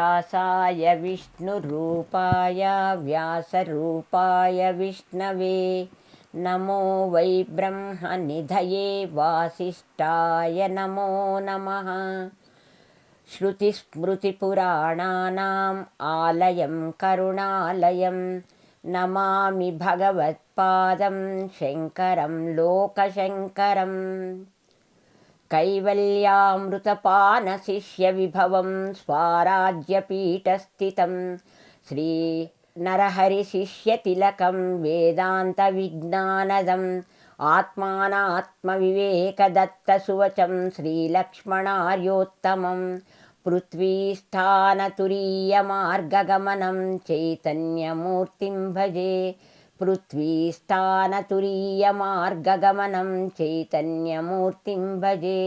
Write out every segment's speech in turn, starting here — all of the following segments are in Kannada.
व्यासाय विष्णुरूपाय व्यासरूपाय विष्णवे नमो वै ब्रह्मनिधये वासिष्ठाय नमो नमः श्रुतिस्मृतिपुराणानाम् आलयं करुणालयं नमामि भगवत्पादं शङ्करं लोकशङ्करम् कैवल्यामृतपानशिष्यविभवं स्वाराज्यपीठस्थितं श्रीनरहरिशिष्यतिलकं वेदान्तविज्ञानदम् आत्मानात्मविवेकदत्तसुवचं श्रीलक्ष्मणार्योत्तमं पृथ्वीस्थानतुरीयमार्गगमनं चैतन्यमूर्तिं भजे पृथ्वीस्थानतुरीयमार्गगमनं चैतन्यमूर्तिं भजे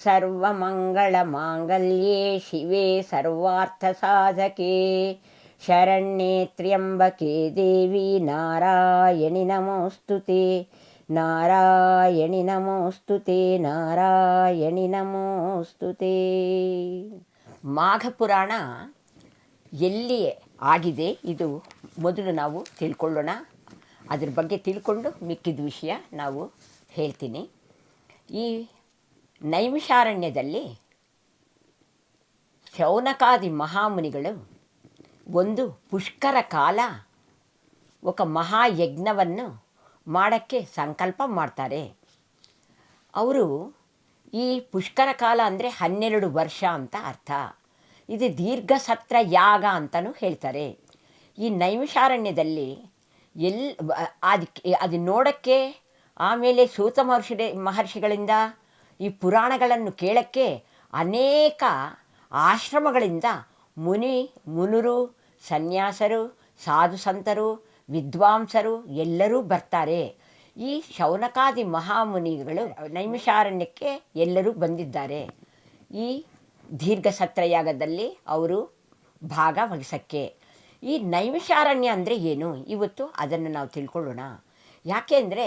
सर्वमङ्गलमाङ्गल्ये शिवे सर्वार्थसाधके शरण्ये त्र्यम्बके देवी नारायणि नमोऽस्तु ते ನಾರಾಯಣಿ ನಮೋಸ್ತು ತೇ ನಾರಾಯಣಿ ನಮೋಸ್ತು ತೇ ಮಾಘ ಪುರಾಣ ಎಲ್ಲಿ ಆಗಿದೆ ಇದು ಮೊದಲು ನಾವು ತಿಳ್ಕೊಳ್ಳೋಣ ಅದ್ರ ಬಗ್ಗೆ ತಿಳ್ಕೊಂಡು ಮಿಕ್ಕಿದ ವಿಷಯ ನಾವು ಹೇಳ್ತೀನಿ. ಈ ನೈಮಿಷಾರಣ್ಯದಲ್ಲಿ ಶೌನಕಾದಿ ಮಹಾಮುನಿಗಳು ಒಂದು ಪುಷ್ಕರ ಕಾಲ ఒక ಮಹಾಯಜ್ಞವನ್ನು ಮಾಡೋಕ್ಕೆ ಸಂಕಲ್ಪ ಮಾಡ್ತಾರೆ. ಅವರು ಈ ಪುಷ್ಕರ ಕಾಲ ಅಂದರೆ ಹನ್ನೆರಡು ವರ್ಷ ಅಂತ ಅರ್ಥ. ಇದು ದೀರ್ಘ ಸತ್ರ ಯಾಗ ಅಂತಲೂ ಹೇಳ್ತಾರೆ. ಈ ನೈಮಿಷಾರಣ್ಯದಲ್ಲಿ ಎಲ್ಲಿ ಅದಕ್ಕೆ ಅದು ನೋಡೋಕ್ಕೆ, ಆಮೇಲೆ ಸೂತ ಮಹರ್ಷಿ ಮಹರ್ಷಿಗಳಿಂದ ಈ ಪುರಾಣಗಳನ್ನು ಕೇಳೋಕ್ಕೆ ಅನೇಕ ಆಶ್ರಮಗಳಿಂದ ಮುನಿ, ಮುನುರು, ಸನ್ಯಾಸರು, ಸಾಧು ಸಂತರು, ವಿದ್ವಾಂಸರು ಎಲ್ಲರೂ ಬರ್ತಾರೆ. ಈ ಶೌನಕಾದಿ ಮಹಾಮುನಿಗಳು ನೈಮಿಷಾರಣ್ಯಕ್ಕೆ ಎಲ್ಲರೂ ಬಂದಿದ್ದಾರೆ. ಈ ದೀರ್ಘ ಸತ್ರಯಾಗದಲ್ಲಿ ಅವರು ಭಾಗವಹಿಸೋಕ್ಕೆ ಈ ನೈಮಿಷಾರಣ್ಯ ಅಂದರೆ ಏನು? ಇವತ್ತು ಅದನ್ನು ನಾವು ತಿಳ್ಕೊಳ್ಳೋಣ. ಯಾಕೆ ಅಂದರೆ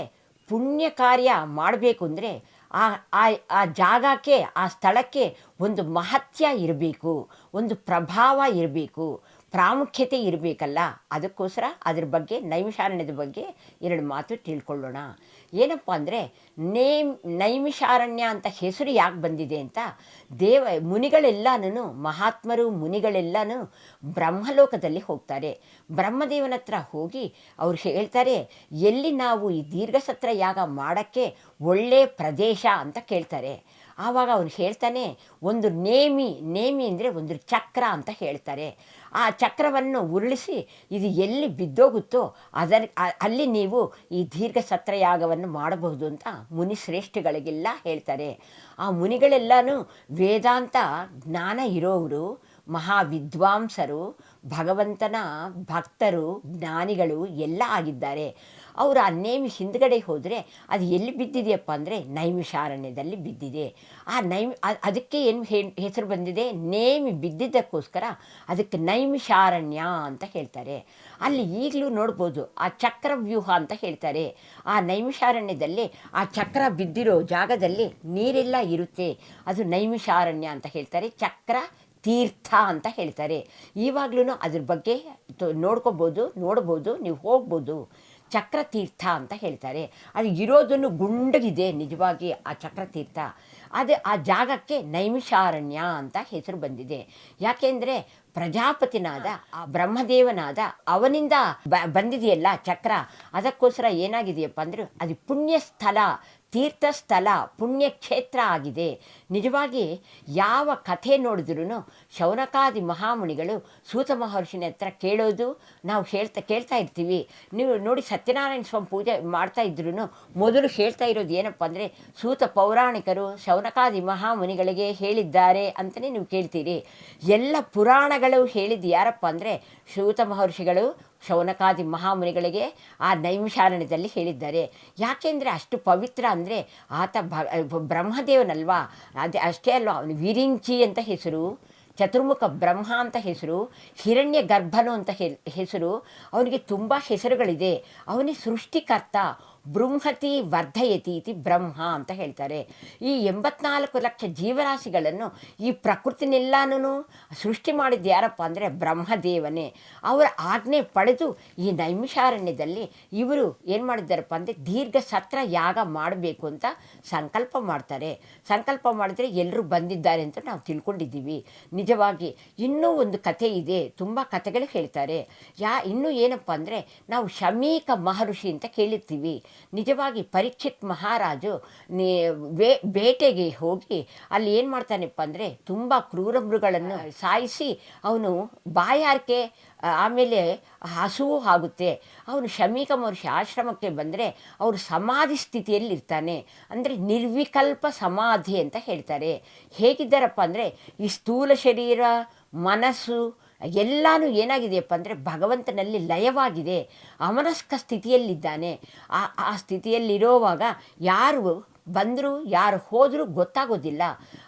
ಪುಣ್ಯ ಕಾರ್ಯ ಮಾಡಬೇಕು ಅಂದರೆ ಆ ಆ ಆ ಜಾಗಕ್ಕೆ, ಆ ಸ್ಥಳಕ್ಕೆ ಒಂದು ಮಹತ್ಯ ಇರಬೇಕು, ಒಂದು ಪ್ರಭಾವ ಇರಬೇಕು. ಪ್ರಾಮುಖ್ಯತೆ ಇರಬೇಕಲ್ಲ, ಅದಕ್ಕೋಸ್ಕರ ಅದ್ರ ಬಗ್ಗೆ, ನೈಮಿಷಾರಣ್ಯದ ಬಗ್ಗೆ ಎರಡು ಮಾತು ತಿಳ್ಕೊಳ್ಳೋಣ. ಏನಪ್ಪ ಅಂದರೆ, ನೇಮ್, ನೈಮಿಷಾರಣ್ಯ ಅಂತ ಹೆಸರು ಯಾಕೆ ಬಂದಿದೆ ಅಂತ, ದೇವ, ಮುನಿಗಳೆಲ್ಲನೂ, ಮಹಾತ್ಮರು, ಮುನಿಗಳೆಲ್ಲನೂ ಬ್ರಹ್ಮಲೋಕದಲ್ಲಿ ಹೋಗ್ತಾರೆ. ಬ್ರಹ್ಮದೇವನ ಹತ್ರ ಹೋಗಿ ಅವ್ರು ಹೇಳ್ತಾರೆ, ಎಲ್ಲಿ ನಾವು ಈ ದೀರ್ಘಸತ್ರ ಯಾಗ ಮಾಡೋಕ್ಕೆ ಒಳ್ಳೆಯ ಪ್ರದೇಶ ಅಂತ ಕೇಳ್ತಾರೆ. ಆವಾಗ ಅವನು ಹೇಳ್ತಾನೆ, ಒಂದು ನೇಮಿ ನೇಮಿ ಅಂದರೆ ಒಂದು ಚಕ್ರ ಅಂತ ಹೇಳ್ತಾರೆ. ಆ ಚಕ್ರವನ್ನು ಉರುಳಿಸಿ ಇದು ಎಲ್ಲಿ ಬಿದ್ದೋಗುತ್ತೋ ಅದರ ಅಲ್ಲಿ ನೀವು ಈ ದೀರ್ಘ ಸತ್ರಯಾಗವನ್ನು ಮಾಡಬಹುದು ಅಂತ ಮುನಿ ಶ್ರೇಷ್ಠಗಳಿಗೆಲ್ಲ ಹೇಳ್ತಾರೆ. ಆ ಮುನಿಗಳೆಲ್ಲನೂ ವೇದಾಂತ ಜ್ಞಾನ ಇರೋವರು, ಮಹಾವಿದ್ವಾಂಸರು, ಭಗವಂತನ ಭಕ್ತರು, ಜ್ಞಾನಿಗಳು ಎಲ್ಲ ಆಗಿದ್ದಾರೆ. ಅವರು ಆ ನೇಮಿ ಹಿಂದ್ಗಡೆ ಹೋದರೆ ಅದು ಎಲ್ಲಿ ಬಿದ್ದಿದೆಯಪ್ಪ ಅಂದರೆ ನೈಮಿಷಾರಣ್ಯದಲ್ಲಿ ಬಿದ್ದಿದೆ. ಆ ನೈಮಿ ಅದಕ್ಕೆ ಏನು ಹೆಸರು ಬಂದಿದೆ? ನೇಮಿ ಬಿದ್ದಿದ್ದಕ್ಕೋಸ್ಕರ ಅದಕ್ಕೆ ನೈಮಿಷಾರಣ್ಯ ಅಂತ ಹೇಳ್ತಾರೆ. ಅಲ್ಲಿ ಈಗಲೂ ನೋಡ್ಬೋದು ಆ ಚಕ್ರವ್ಯೂಹ ಅಂತ ಹೇಳ್ತಾರೆ. ಆ ನೈಮಿಷಾರಣ್ಯದಲ್ಲಿ ಆ ಚಕ್ರ ಬಿದ್ದಿರೋ ಜಾಗದಲ್ಲಿ ನೀರೆಲ್ಲ ಇರುತ್ತೆ. ಅದು ನೈಮಿಷಾರಣ್ಯ ಅಂತ ಹೇಳ್ತಾರೆ. ಚಕ್ರ ತೀರ್ಥ ಅಂತ ಹೇಳ್ತಾರೆ. ಇವಾಗ್ಲೂ ಅದ್ರ ಬಗ್ಗೆ ನೋಡ್ಕೋಬೋದು, ನೋಡ್ಬೋದು, ನೀವು ಹೋಗ್ಬೋದು. ಚಕ್ರತೀರ್ಥ ಅಂತ ಹೇಳ್ತಾರೆ. ಅದು ಇರೋದನ್ನು ಗುಂಡಗಿದೆ ನಿಜವಾಗಿ ಆ ಚಕ್ರತೀರ್ಥ. ಅದು ಆ ಜಾಗಕ್ಕೆ ನೈಮಿಷಾರಣ್ಯ ಅಂತ ಹೆಸರು ಬಂದಿದೆ. ಯಾಕೆಂದರೆ ಪ್ರಜಾಪತಿನಾದ ಆ ಬ್ರಹ್ಮದೇವನಾದ ಅವನಿಂದ ಬ ಬಂದಿದೆಯಲ್ಲ ಚಕ್ರ. ಅದಕ್ಕೋಸ್ಕರ ಏನಾಗಿದೆಯಪ್ಪ ಅಂದರೆ ಅದು ಪುಣ್ಯ ಸ್ಥಳ ತೀರ್ಥಸ್ಥಳ ಪುಣ್ಯಕ್ಷೇತ್ರ ಆಗಿದೆ. ನಿಜವಾಗಿ ಯಾವ ಕಥೆ ನೋಡಿದ್ರೂ ಶೌನಕಾದಿ ಮಹಾಮುನಿಗಳು ಸೂತ ಮಹರ್ಷಿನ ಹತ್ರ ಕೇಳೋದು ನಾವು ಹೇಳ್ತಾ, ಕೇಳ್ತಾ ಇರ್ತೀವಿ. ನೀವು ನೋಡಿ ಸತ್ಯನಾರಾಯಣ ಸ್ವಾಮಿ ಪೂಜೆ ಮಾಡ್ತಾ ಇದ್ರೂ ಮೊದಲು ಹೇಳ್ತಾ ಇರೋದು ಏನಪ್ಪ ಅಂದರೆ ಸೂತ ಪೌರಾಣಿಕರು ಶೌನಕಾದಿ ಮಹಾಮುನಿಗಳಿಗೆ ಹೇಳಿದ್ದಾರೆ ಅಂತಲೇ ನೀವು ಕೇಳ್ತೀರಿ. ಎಲ್ಲ ಪುರಾಣಗಳು ಹೇಳಿದ್ದು ಯಾರಪ್ಪ ಅಂದರೆ ಸೂತ ಮಹರ್ಷಿಗಳು ಶೌನಕಾದಿ ಮಹಾಮುನಿಗಳಿಗೆ ಆ ನೈಮಿಷಾರಣ್ಯದಲ್ಲಿ ಹೇಳಿದ್ದಾರೆ. ಯಾಕೆಂದರೆ ಅಷ್ಟು ಪವಿತ್ರ ಅಂದರೆ ಆತ ಬ್ರಹ್ಮದೇವನಲ್ವಾ? ಅದೇ ಅಷ್ಟೇ ಅಲ್ವಾ? ಅವನು ವಿರಿಂಚಿ ಅಂತ ಹೆಸರು, ಚತುರ್ಮುಖ ಬ್ರಹ್ಮ ಅಂತ ಹೆಸರು, ಹಿರಣ್ಯ ಗರ್ಭನು ಅಂತ ಹೆಸರು, ಅವನಿಗೆ ತುಂಬ ಹೆಸರುಗಳಿದೆ. ಅವನೇ ಸೃಷ್ಟಿಕರ್ತ ಬೃಂಹತಿ ವರ್ಧಯತಿ ಇತಿ ಬ್ರಹ್ಮ ಅಂತ ಹೇಳ್ತಾರೆ. ಈ ಎಂಬತ್ನಾಲ್ಕು ಲಕ್ಷ ಜೀವರಾಶಿಗಳನ್ನು ಈ ಪ್ರಕೃತಿನೆಲ್ಲಾನು ಸೃಷ್ಟಿ ಮಾಡಿದ್ದು ಯಾರಪ್ಪ ಅಂದರೆ ಬ್ರಹ್ಮದೇವನೇ. ಅವರ ಆಜ್ಞೆ ಪಡೆದು ಈ ನೈಮಿಷಾರಣ್ಯದಲ್ಲಿ ಇವರು ಏನು ಮಾಡಿದ್ದಾರಪ್ಪ ಅಂದರೆ ದೀರ್ಘ ಸತ್ರ ಯಾಗ ಮಾಡಬೇಕು ಅಂತ ಸಂಕಲ್ಪ ಮಾಡ್ತಾರೆ. ಸಂಕಲ್ಪ ಮಾಡಿದರೆ ಎಲ್ಲರೂ ಬಂದಿದ್ದಾರೆ ಅಂತ ನಾವು ತಿಳ್ಕೊಂಡಿದ್ದೀವಿ. ನಿಜವಾಗಿ ಇನ್ನೂ ಒಂದು ಕಥೆ ಇದೆ, ತುಂಬ ಕಥೆಗಳು ಹೇಳ್ತಾರೆ. ಯಾ, ಇನ್ನೂ ಏನಪ್ಪ ಅಂದರೆ ನಾವು ಶಮೀಕ ಮಹರ್ಷಿ ಅಂತ ಕೇಳಿರ್ತೀವಿ. ನಿಜವಾಗಿ ಪರೀಕ್ಷಿತ್ ಮಹಾರಾಜು ನೀ ಬೇಟೆಗೆ ಹೋಗಿ ಅಲ್ಲಿ ಏನು ಮಾಡ್ತಾನಪ್ಪ ಅಂದರೆ ತುಂಬ ಕ್ರೂರ ಮೃಗಗಳನ್ನು ಸಾಯಿಸಿ ಅವನು ಬಾಯಾರಿಕೆ ಆಮೇಲೆ ಹಸುವು ಆಗುತ್ತೆ. ಅವನು ಶಮೀಕ ಮಹರ್ಷಿ ಆಶ್ರಮಕ್ಕೆ ಬಂದರೆ ಅವರು ಸಮಾಧಿ ಸ್ಥಿತಿಯಲ್ಲಿ ಇರ್ತಾನೆ ಅಂದರೆ ನಿರ್ವಿಕಲ್ಪ ಸಮಾಧಿ ಅಂತ ಹೇಳ್ತಾರೆ. ಹೇಗಿದ್ದಾರಪ್ಪ ಅಂದರೆ ಈ ಸ್ಥೂಲ ಶರೀರ, ಮನಸ್ಸು ಎಲ್ಲನೂ ಏನಾಗಿದೆಯಪ್ಪ ಅಂದರೆ ಭಗವಂತನಲ್ಲಿ ಲಯವಾಗಿದೆ. ಅಮನಸ್ಕ ಸ್ಥಿತಿಯಲ್ಲಿದ್ದಾನೆ. ಆ ಆ ಸ್ಥಿತಿಯಲ್ಲಿರೋವಾಗ ಯಾರು ಬಂದರೂ, ಯಾರು ಹೋದರೂ ಗೊತ್ತಾಗೋದಿಲ್ಲ.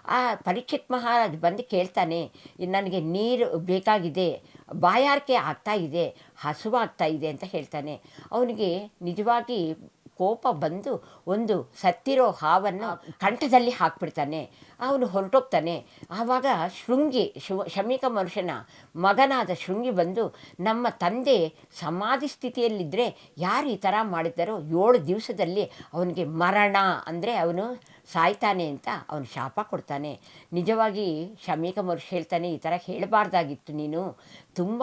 ಆ ಪರೀಕ್ಷಿತ್ ಮಹಾರಾಜ್ ಬಂದು ಕೇಳ್ತಾನೆ, ನನಗೆ ನೀರು ಬೇಕಾಗಿದೆ, ಬಾಯಾರಿಕೆ ಆಗ್ತಾ ಇದೆ, ಹಸುವಾಗ್ತಾ ಇದೆ, ಅಂತ ಹೇಳ್ತಾನೆ. ಅವನಿಗೆ ನಿಜವಾಗಿ ಕೋಪ ಬಂದು ಒಂದು ಸತ್ತಿರೋ ಹಾವನ್ನು ಕಂಠದಲ್ಲಿ ಹಾಕ್ಬಿಡ್ತಾನೆ. ಅವನು ಹೊರಟೋಗ್ತಾನೆ. ಆವಾಗ ಶೃಂಗಿ ಶಿವ ಶಮೀಕ ಮನುಷ್ಯನ ಮಗನಾದ ಶೃಂಗಿ ಬಂದು ನಮ್ಮ ತಂದೆ ಸಮಾಧಿ ಸ್ಥಿತಿಯಲ್ಲಿದ್ದರೆ ಯಾರು ಈ ಥರ ಮಾಡಿದ್ದಾರೋ ಏಳು ದಿವಸದಲ್ಲಿ ಅವನಿಗೆ ಮರಣ. ಅಂದರೆ ಅವನು ಸಾಯ್ತಾನೆ ಅಂತ ಅವನು ಶಾಪ ಕೊಡ್ತಾನೆ. ನಿಜವಾಗಿ ಶಮೀಕ ಮಹರ್ಷಿ ಹೇಳ್ತಾನೆ, ಈ ಥರ ಹೇಳಬಾರ್ದಾಗಿತ್ತು ನೀನು. ತುಂಬ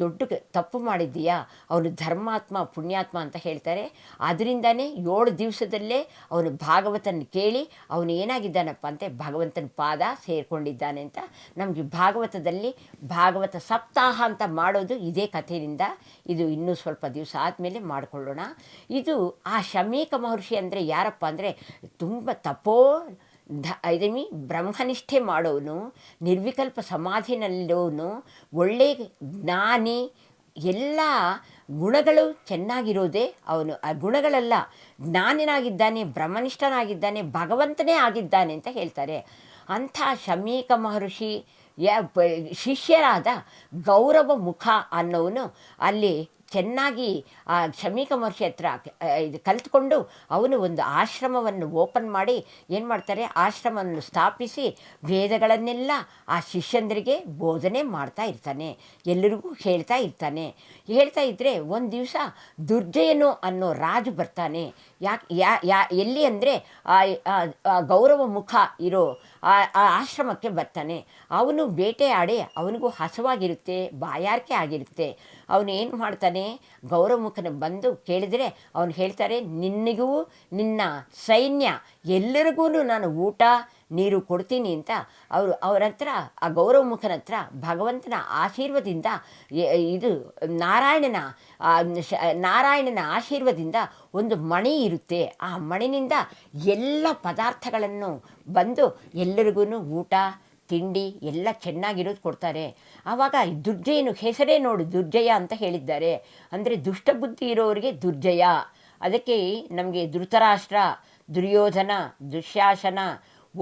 ದೊಡ್ಡ ತಪ್ಪು ಮಾಡಿದ್ದೀಯಾ. ಅವನು ಧರ್ಮಾತ್ಮ, ಪುಣ್ಯಾತ್ಮ ಅಂತ ಹೇಳ್ತಾರೆ. ಅದರಿಂದನೇ ಏಳು ದಿವಸದಲ್ಲೇ ಅವನು ಭಾಗವತನ ಕೇಳಿ ಅವನು ಏನಾಗಿದ್ದಾನಪ್ಪ ಅಂತೆ ಭಗವಂತನ ಪಾದ ಸೇರಿಕೊಂಡಿದ್ದಾನೆ ಅಂತ. ನಮಗೆ ಭಾಗವತದಲ್ಲಿ ಭಾಗವತ ಸಪ್ತಾಹ ಅಂತ ಮಾಡೋದು ಇದೇ ಕಥೆಯಿಂದ ಇದು ಇನ್ನೂ ಸ್ವಲ್ಪ ದಿವಸ ಆದಮೇಲೆ ಮಾಡಿಕೊಳ್ಳೋಣ. ಇದು ಆ ಶಮೀಕ ಮಹರ್ಷಿ ಅಂದರೆ ಯಾರಪ್ಪ ಅಂದರೆ ತುಂಬ ತಪೋ ಧ ಬ್ರಹ್ಮನಿಷ್ಠೆ ಮಾಡೋನು, ನಿರ್ವಿಕಲ್ಪ ಸಮಾಧಿನಲ್ಲೋನು ಒಳ್ಳೆ ಜ್ಞಾನಿ, ಎಲ್ಲ ಗುಣಗಳು ಚೆನ್ನಾಗಿರೋದೇ ಅವನು. ಆ ಗುಣಗಳೆಲ್ಲ, ಜ್ಞಾನಿನಾಗಿದ್ದಾನೆ, ಬ್ರಹ್ಮನಿಷ್ಠನಾಗಿದ್ದಾನೆ, ಭಗವಂತನೇ ಆಗಿದ್ದಾನೆ ಅಂತ ಹೇಳ್ತಾರೆ. ಅಂಥ ಶಮೀಕ ಮಹರ್ಷಿ ಶಿಷ್ಯರಾದ ಗೌರವ ಮುಖ ಅನ್ನೋನು ಅಲ್ಲಿ ಚೆನ್ನಾಗಿ ಆ ಶಮೀಕ ಮಹರ್ಷಿ ಹತ್ರ ಇದು ಕಲಿತ್ಕೊಂಡು ಅವನು ಒಂದು ಆಶ್ರಮವನ್ನು ಓಪನ್ ಮಾಡಿ ಏನು ಮಾಡ್ತಾರೆ? ಆಶ್ರಮವನ್ನು ಸ್ಥಾಪಿಸಿ ವೇದಗಳನ್ನೆಲ್ಲ ಆ ಶಿಷ್ಯಂದರಿಗೆ ಬೋಧನೆ ಮಾಡ್ತಾ ಇರ್ತಾನೆ. ಎಲ್ಲರಿಗೂ ಹೇಳ್ತಾ ಇರ್ತಾನೆ. ಹೇಳ್ತಾ ಇದ್ದರೆ ಒಂದು ದಿವಸ ದುರ್ಜಯನು ಅನ್ನೋ ರಾಜು ಬರ್ತಾನೆ. ಯಾಕೆ, ಯಾ ಯಾ, ಎಲ್ಲಿ ಅಂದರೆ ಗೌರವ ಮುಖ ಇರೋ ಆ ಆಶ್ರಮಕ್ಕೆ ಬರ್ತಾನೆ. ಅವನು ಬೇಟೆ ಆಡಿ ಅವನಿಗೂ ಹಸವಾಗಿರುತ್ತೆ, ಬಾಯಾರಿಕೆ ಆಗಿರುತ್ತೆ. ಅವನು ಏನು ಮಾಡ್ತಾನೆ? ಗೌರವಮುಖನ ಬಂದು ಕೇಳಿದರೆ ಅವನು ಹೇಳ್ತಾರೆ, ನಿನ್ನಿಗೂ ನಿನ್ನ ಸೈನ್ಯ ಎಲ್ಲರಿಗೂ ನಾನು ಊಟ ನೀರು ಕೊಡ್ತೀನಿ ಅಂತ ಅವರು ಅವ್ರ ಹತ್ರ, ಆ ಗೌರವಮುಖನ ಹತ್ರ ಭಗವಂತನ ಆಶೀರ್ವದಿಂದ ಇದು ನಾರಾಯಣನ ನಾರಾಯಣನ ಆಶೀರ್ವದಿಂದ ಒಂದು ಮಣಿ ಇರುತ್ತೆ. ಆ ಮಣಿನಿಂದ ಎಲ್ಲ ಪದಾರ್ಥಗಳನ್ನು ಬಂದು ಎಲ್ಲರಿಗೂ ಊಟ, ತಿಂಡಿ ಎಲ್ಲ ಚೆನ್ನಾಗಿರೋದು ಕೊಡ್ತಾರೆ. ಆವಾಗ ದುರ್ಜಯನು ಹೆಸರೇ ನೋಡು, ದುರ್ಜಯ ಅಂತ ಹೇಳಿದ್ದಾರೆ. ಅಂದರೆ ದುಷ್ಟಬುದ್ಧಿ ಇರೋರಿಗೆ ದುರ್ಜಯ. ಅದಕ್ಕೆ ನಮಗೆ ಧೃತರಾಷ್ಟ್ರ, ದುರ್ಯೋಧನ ದುಶ್ಯಾಸನ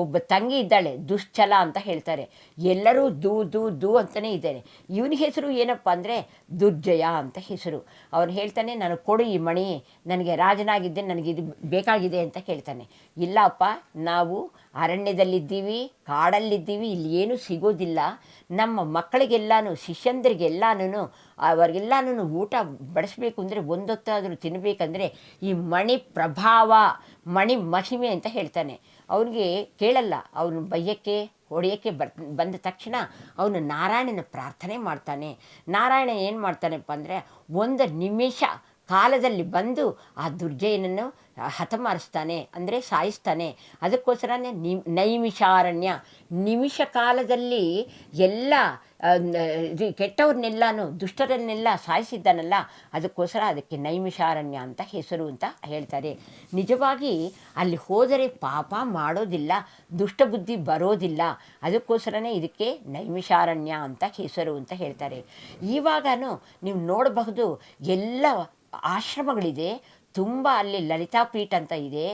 ಒಬ್ಬ ತಂಗಿ ಇದ್ದಾಳೆ, ದುಶ್ಚಲ ಅಂತ ಹೇಳ್ತಾರೆ. ಎಲ್ಲರೂ ದೂ ದೂ ದೂ ಅಂತಲೇ ಇದ್ದಾರೆ. ಇವನ ಹೆಸರು ಏನಪ್ಪ ಅಂದರೆ ದುರ್ಜಯ ಅಂತ ಹೆಸರು. ಅವನು ಹೇಳ್ತಾನೆ, ನಾನು ಕೊಡು ಈ ಮಣಿ, ನನಗೆ ರಾಜನಾಗಿದ್ದೆ, ನನಗೆ ಇದು ಬೇಕಾಗಿದೆ ಅಂತ ಹೇಳ್ತಾನೆ. ಇಲ್ಲಪ್ಪ, ನಾವು ಅರಣ್ಯದಲ್ಲಿದ್ದೀವಿ, ಕಾಡಲ್ಲಿದ್ದೀವಿ, ಇಲ್ಲಿ ಏನೂ ಸಿಗೋದಿಲ್ಲ. ನಮ್ಮ ಮಕ್ಕಳಿಗೆಲ್ಲಾನು ಶಿಷ್ಯಂದ್ರಿಗೆಲ್ಲಾನು ಅವರಿಗೆಲ್ಲಾನು ಊಟ ಬಡಿಸ್ಬೇಕು ಅಂದರೆ ಒಂದೊತ್ತಾದರೂ ತಿನ್ನಬೇಕಂದ್ರೆ ಈ ಮಣಿ ಪ್ರಭಾವ, ಮಣಿ ಮಹಿಮೆ ಅಂತ ಹೇಳ್ತಾನೆ. ಅವನಿಗೆ ಕೇಳಲ್ಲ, ಅವನು ಬಯ್ಯಕ್ಕೆ ಹೊಡೆಯೋಕ್ಕೆ ಬರ್, ಬಂದ ತಕ್ಷಣ ಅವನು ನಾರಾಯಣನ ಪ್ರಾರ್ಥನೆ ಮಾಡ್ತಾನೆ. ನಾರಾಯಣ ಏನು ಮಾಡ್ತಾನಪ್ಪ ಅಂದರೆ, ಒಂದು ನಿಮಿಷ ಕಾಲದಲ್ಲಿ ಬಂದು ಆ ದುರ್ಜಯನನ್ನು ಹತಮಾರಿಸ್ತಾನೆ, ಅಂದರೆ ಸಾಯಿಸ್ತಾನೆ. ಅದಕ್ಕೋಸ್ಕರನೇ ನಿ ನೈಮಿಷಾರಣ್ಯ. ನಿಮಿಷ ಕಾಲದಲ್ಲಿ ಎಲ್ಲ ಕೆಟ್ಟವ್ರನ್ನೆಲ್ಲನೂ, ದುಷ್ಟರನ್ನೆಲ್ಲ ಸಾಯಿಸಿದ್ದಾನಲ್ಲ, ಅದಕ್ಕೋಸ್ಕರ ಅದಕ್ಕೆ ನೈಮಿಷಾರಣ್ಯ ಅಂತ ಹೆಸರು ಅಂತ ಹೇಳ್ತಾರೆ. ನಿಜವಾಗಿ ಅಲ್ಲಿ ಹೋದರೆ ಪಾಪ ಮಾಡೋದಿಲ್ಲ, ದುಷ್ಟಬುದ್ಧಿ ಬರೋದಿಲ್ಲ. ಅದಕ್ಕೋಸ್ಕರನೇ ಇದಕ್ಕೆ ನೈಮಿಷಾರಣ್ಯ ಅಂತ ಹೆಸರು ಅಂತ ಹೇಳ್ತಾರೆ. ಇವಾಗನೂ ನೀವು ನೋಡಬಹುದು, ಎಲ್ಲ ಆಶ್ರಮಗಳಿದೆ ತುಂಬ ಅಲ್ಲಿ ಲಲಿತಾಪೀಠ ಅಂತ ಇದೆ.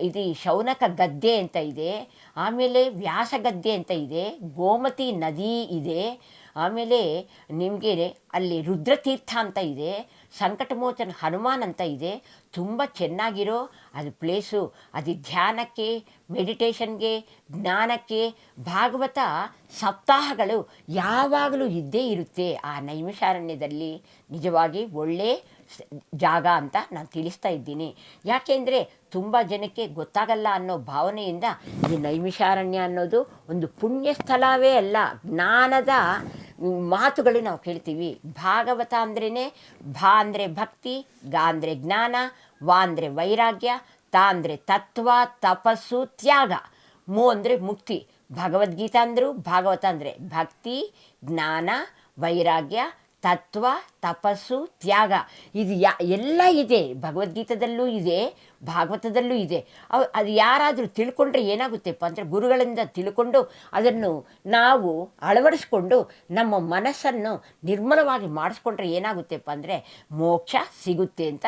ಇದು ಶೌನಕ ಗದ್ದೆ ಅಂತ ಇದೆ. ಆಮೇಲೆ ವ್ಯಾಸ ಗದ್ದೆ ಅಂತ ಇದೆ. ಗೋಮತಿ ನದಿ ಇದೆ. ಆಮೇಲೆ ನಿಮಗೆ ಅಲ್ಲಿ ರುದ್ರತೀರ್ಥ ಅಂತ ಇದೆ. ಸಂಕಟಮೋಚನ ಹನುಮಾನ್ ಅಂತ ಇದೆ. ತುಂಬ ಚೆನ್ನಾಗಿರೋ ಅದು ಪ್ಲೇಸು ಅದು ಧ್ಯಾನಕ್ಕೆ ಮೆಡಿಟೇಷನ್ಗೆ ಜ್ಞಾನಕ್ಕೆ, ಭಾಗವತ ಸಪ್ತಾಹಗಳು ಯಾವಾಗಲೂ ಇದ್ದೇ ಇರುತ್ತೆ ಆ ನೈಮಿಷಾರಣ್ಯದಲ್ಲಿ. ನಿಜವಾಗಿ ಒಳ್ಳೆ ಜಾಗ ಅಂತ ನಾನು ತಿಳಿಸ್ತಾ ಇದ್ದೀನಿ. ಯಾಕೆಂದರೆ ತುಂಬ ಜನಕ್ಕೆ ಗೊತ್ತಾಗಲ್ಲ ಅನ್ನೋ ಭಾವನೆಯಿಂದ ಈ ನೈಮಿಷಾರಣ್ಯ ಅನ್ನೋದು ಒಂದು ಪುಣ್ಯ ಸ್ಥಳವೇ ಅಲ್ಲ, ಜ್ಞಾನದ ಮಾತುಗಳು ನಾವು ಕೇಳ್ತೀವಿ. ಭಾಗವತ ಅಂದ್ರೇ ಭಾ ಅಂದರೆ ಭಕ್ತಿ, ಗಾ ಅಂದರೆ ಜ್ಞಾನ, ವಾ ಅಂದರೆ ವೈರಾಗ್ಯ, ತಾ ಅಂದರೆ ತತ್ವ, ತಪಸ್ಸು, ತ್ಯಾಗ. ಮೂ ಅಂದರೆ ಮುಕ್ತಿ. ಭಗವದ್ಗೀತಾ ಅಂದರು ಭಾಗವತ ಅಂದರೆ ಭಕ್ತಿ, ಜ್ಞಾನ, ವೈರಾಗ್ಯ ತತ್ವ, ತಪಸ್ಸು, ತ್ಯಾಗ. ಇದು ಯಾ, ಎಲ್ಲ ಇದೆ. ಭಗವದ್ಗೀತದಲ್ಲೂ ಇದೆ, ಭಾಗವತದಲ್ಲೂ ಇದೆ. ಅವು, ಅದು ಯಾರಾದರೂ ತಿಳ್ಕೊಂಡ್ರೆ ಏನಾಗುತ್ತೆಪ್ಪ ಅಂದರೆ ಗುರುಗಳಿಂದ ತಿಳ್ಕೊಂಡು ಅದನ್ನು ನಾವು ಅಳವಡಿಸ್ಕೊಂಡು ನಮ್ಮ ಮನಸ್ಸನ್ನು ನಿರ್ಮಲವಾಗಿ ಮಾಡಿಸ್ಕೊಂಡ್ರೆ ಏನಾಗುತ್ತೆಪ್ಪ ಅಂದರೆ ಮೋಕ್ಷ ಸಿಗುತ್ತೆ ಅಂತ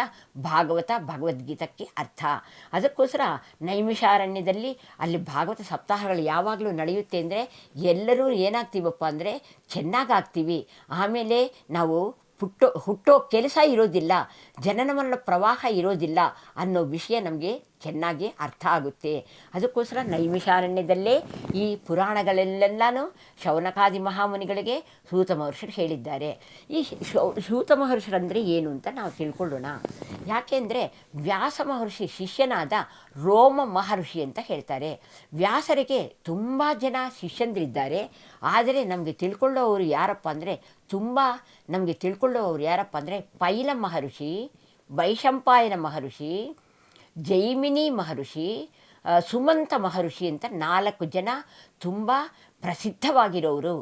ಭಾಗವತ, ಭಗವದ್ಗೀತಕ್ಕೆ ಅರ್ಥ. ಅದಕ್ಕೋಸ್ಕರ ನೈಮಿಷಾರಣ್ಯದಲ್ಲಿ ಅಲ್ಲಿ ಭಾಗವತ ಸಪ್ತಾಹಗಳು ಯಾವಾಗಲೂ ನಡೆಯುತ್ತೆ ಅಂದರೆ ಎಲ್ಲರೂ ಏನಾಗ್ತೀವಪ್ಪ ಅಂದರೆ ಚೆನ್ನಾಗಾಗ್ತೀವಿ. ಆಮೇಲೆ ನಾವು ಹುಟ್ಟೋ ಹುಟ್ಟೋ ಕೆಲಸ ಇರೋದಿಲ್ಲ ಜನನ ಪ್ರವಾಹ ಇರೋದಿಲ್ಲ ಅನ್ನೋ ವಿಷಯ ನಮಗೆ ಚೆನ್ನಾಗಿ ಅರ್ಥ ಆಗುತ್ತೆ. ಅದಕ್ಕೋಸ್ಕರ ನೈಮಿಷಾರಣ್ಯದಲ್ಲೇ ಈ ಪುರಾಣಗಳಲ್ಲೆಲ್ಲನೂ ಶೌನಕಾದಿ ಮಹಾಮುನಿಗಳಿಗೆ ಸೂತ ಮಹರ್ಷರು ಹೇಳಿದ್ದಾರೆ. ಈ ಸೂತ ಮಹರ್ಷರಂದರೆ ಏನು ಅಂತ ನಾವು ತಿಳ್ಕೊಳ್ಳೋಣ. ಯಾಕೆಂದರೆ ವ್ಯಾಸ ಮಹರ್ಷಿ ಶಿಷ್ಯನಾದ ರೋಮ ಮಹರ್ಷಿ ಅಂತ ಹೇಳ್ತಾರೆ. ವ್ಯಾಸರಿಗೆ ತುಂಬ ಜನ ಶಿಷ್ಯಂದ್ರಿದ್ದಾರೆ. ಆದರೆ ನಮಗೆ ತಿಳ್ಕೊಳ್ಳೋರು ಯಾರಪ್ಪ ಅಂದರೆ ತುಂಬ, ನಮಗೆ ತಿಳ್ಕೊಳ್ಳೋರು ಯಾರಪ್ಪ ಅಂದರೆ ಪೈಲ ಮಹರ್ಷಿ, ವೈಶಂಪಾಯನ ಮಹರ್ಷಿ ಜೈಮಿನಿ ಮಹರ್ಷಿ ಸುಮಂತ ಮಹರ್ಷಿ ಅಂತ ನಾಲ್ಕು ಜನ ತುಂಬ ಪ್ರಸಿದ್ಧವಾಗಿರೋರು.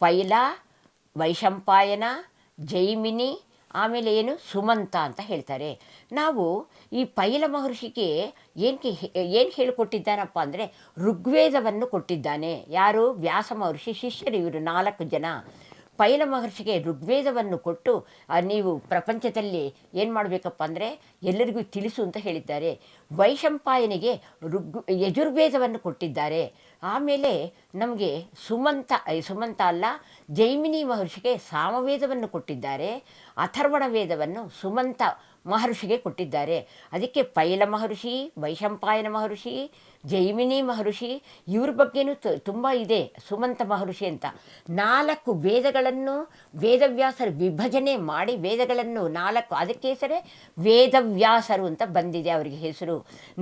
ಪೈಲ, ವೈಶಂಪಾಯನ, ಜೈಮಿನಿ, ಆಮೇಲೆ ಏನು ಸುಮಂತ ಅಂತ ಹೇಳ್ತಾರೆ. ನಾವು ಈ ಪೈಲ ಮಹರ್ಷಿಗೆ ಏನಕ್ಕೆ ಏನು ಹೇಳಿಕೊಟ್ಟಿದ್ದಾನಪ್ಪ ಅಂದರೆ ಋಗ್ವೇದವನ್ನು ಕೊಟ್ಟಿದ್ದಾನೆ. ಯಾರು? ವ್ಯಾಸ ಮಹರ್ಷಿ ಶಿಷ್ಯರು ಇವರು ನಾಲ್ಕು ಜನ. ಪೈಲ ಮಹರ್ಷಿಗೆ ಋಗ್ವೇದವನ್ನು ಕೊಟ್ಟು ನೀವು ಪ್ರಪಂಚದಲ್ಲಿ ಏನು ಮಾಡಬೇಕಪ್ಪ ಅಂದರೆ ಎಲ್ಲರಿಗೂ ತಿಳಿಸು ಅಂತ ಹೇಳಿದ್ದಾರೆ. ವೈಶಂಪಾಯನಿಗೆ ಋಗ್, ಯಜುರ್ವೇದವನ್ನು ಕೊಟ್ಟಿದ್ದಾರೆ. ಆಮೇಲೆ ನಮಗೆ ಸುಮಂತ ಸುಮಂತ ಅಲ್ಲ, ಜೈಮಿನಿ ಮಹರ್ಷಿಗೆ ಸಾಮವೇದವನ್ನು ಕೊಟ್ಟಿದ್ದಾರೆ. ಅಥರ್ವಣ ವೇದವನ್ನು ಸುಮಂತ ಮಹರ್ಷಿಗೆ ಕೊಟ್ಟಿದ್ದಾರೆ. ಅದಕ್ಕೆ ಪೈಲ ಮಹರ್ಷಿ, ವೈಶಂಪಾಯನ ಮಹರ್ಷಿ, ಜೈಮಿನಿ ಮಹರ್ಷಿ, ಇವ್ರ ಬಗ್ಗೆನೂ ತುಂಬ ಇದೆ ಸುಮಂತ ಮಹರ್ಷಿ ಅಂತ. ನಾಲ್ಕು ವೇದಗಳನ್ನು ವೇದವ್ಯಾಸರು ವಿಭಜನೆ ಮಾಡಿ ವೇದಗಳನ್ನು ನಾಲ್ಕು, ಅದಕ್ಕೆ ಹೆಸರೇ ವೇದವ್ಯಾಸರು ಅಂತ ಬಂದಿದೆ ಅವರಿಗೆ ಹೆಸರು.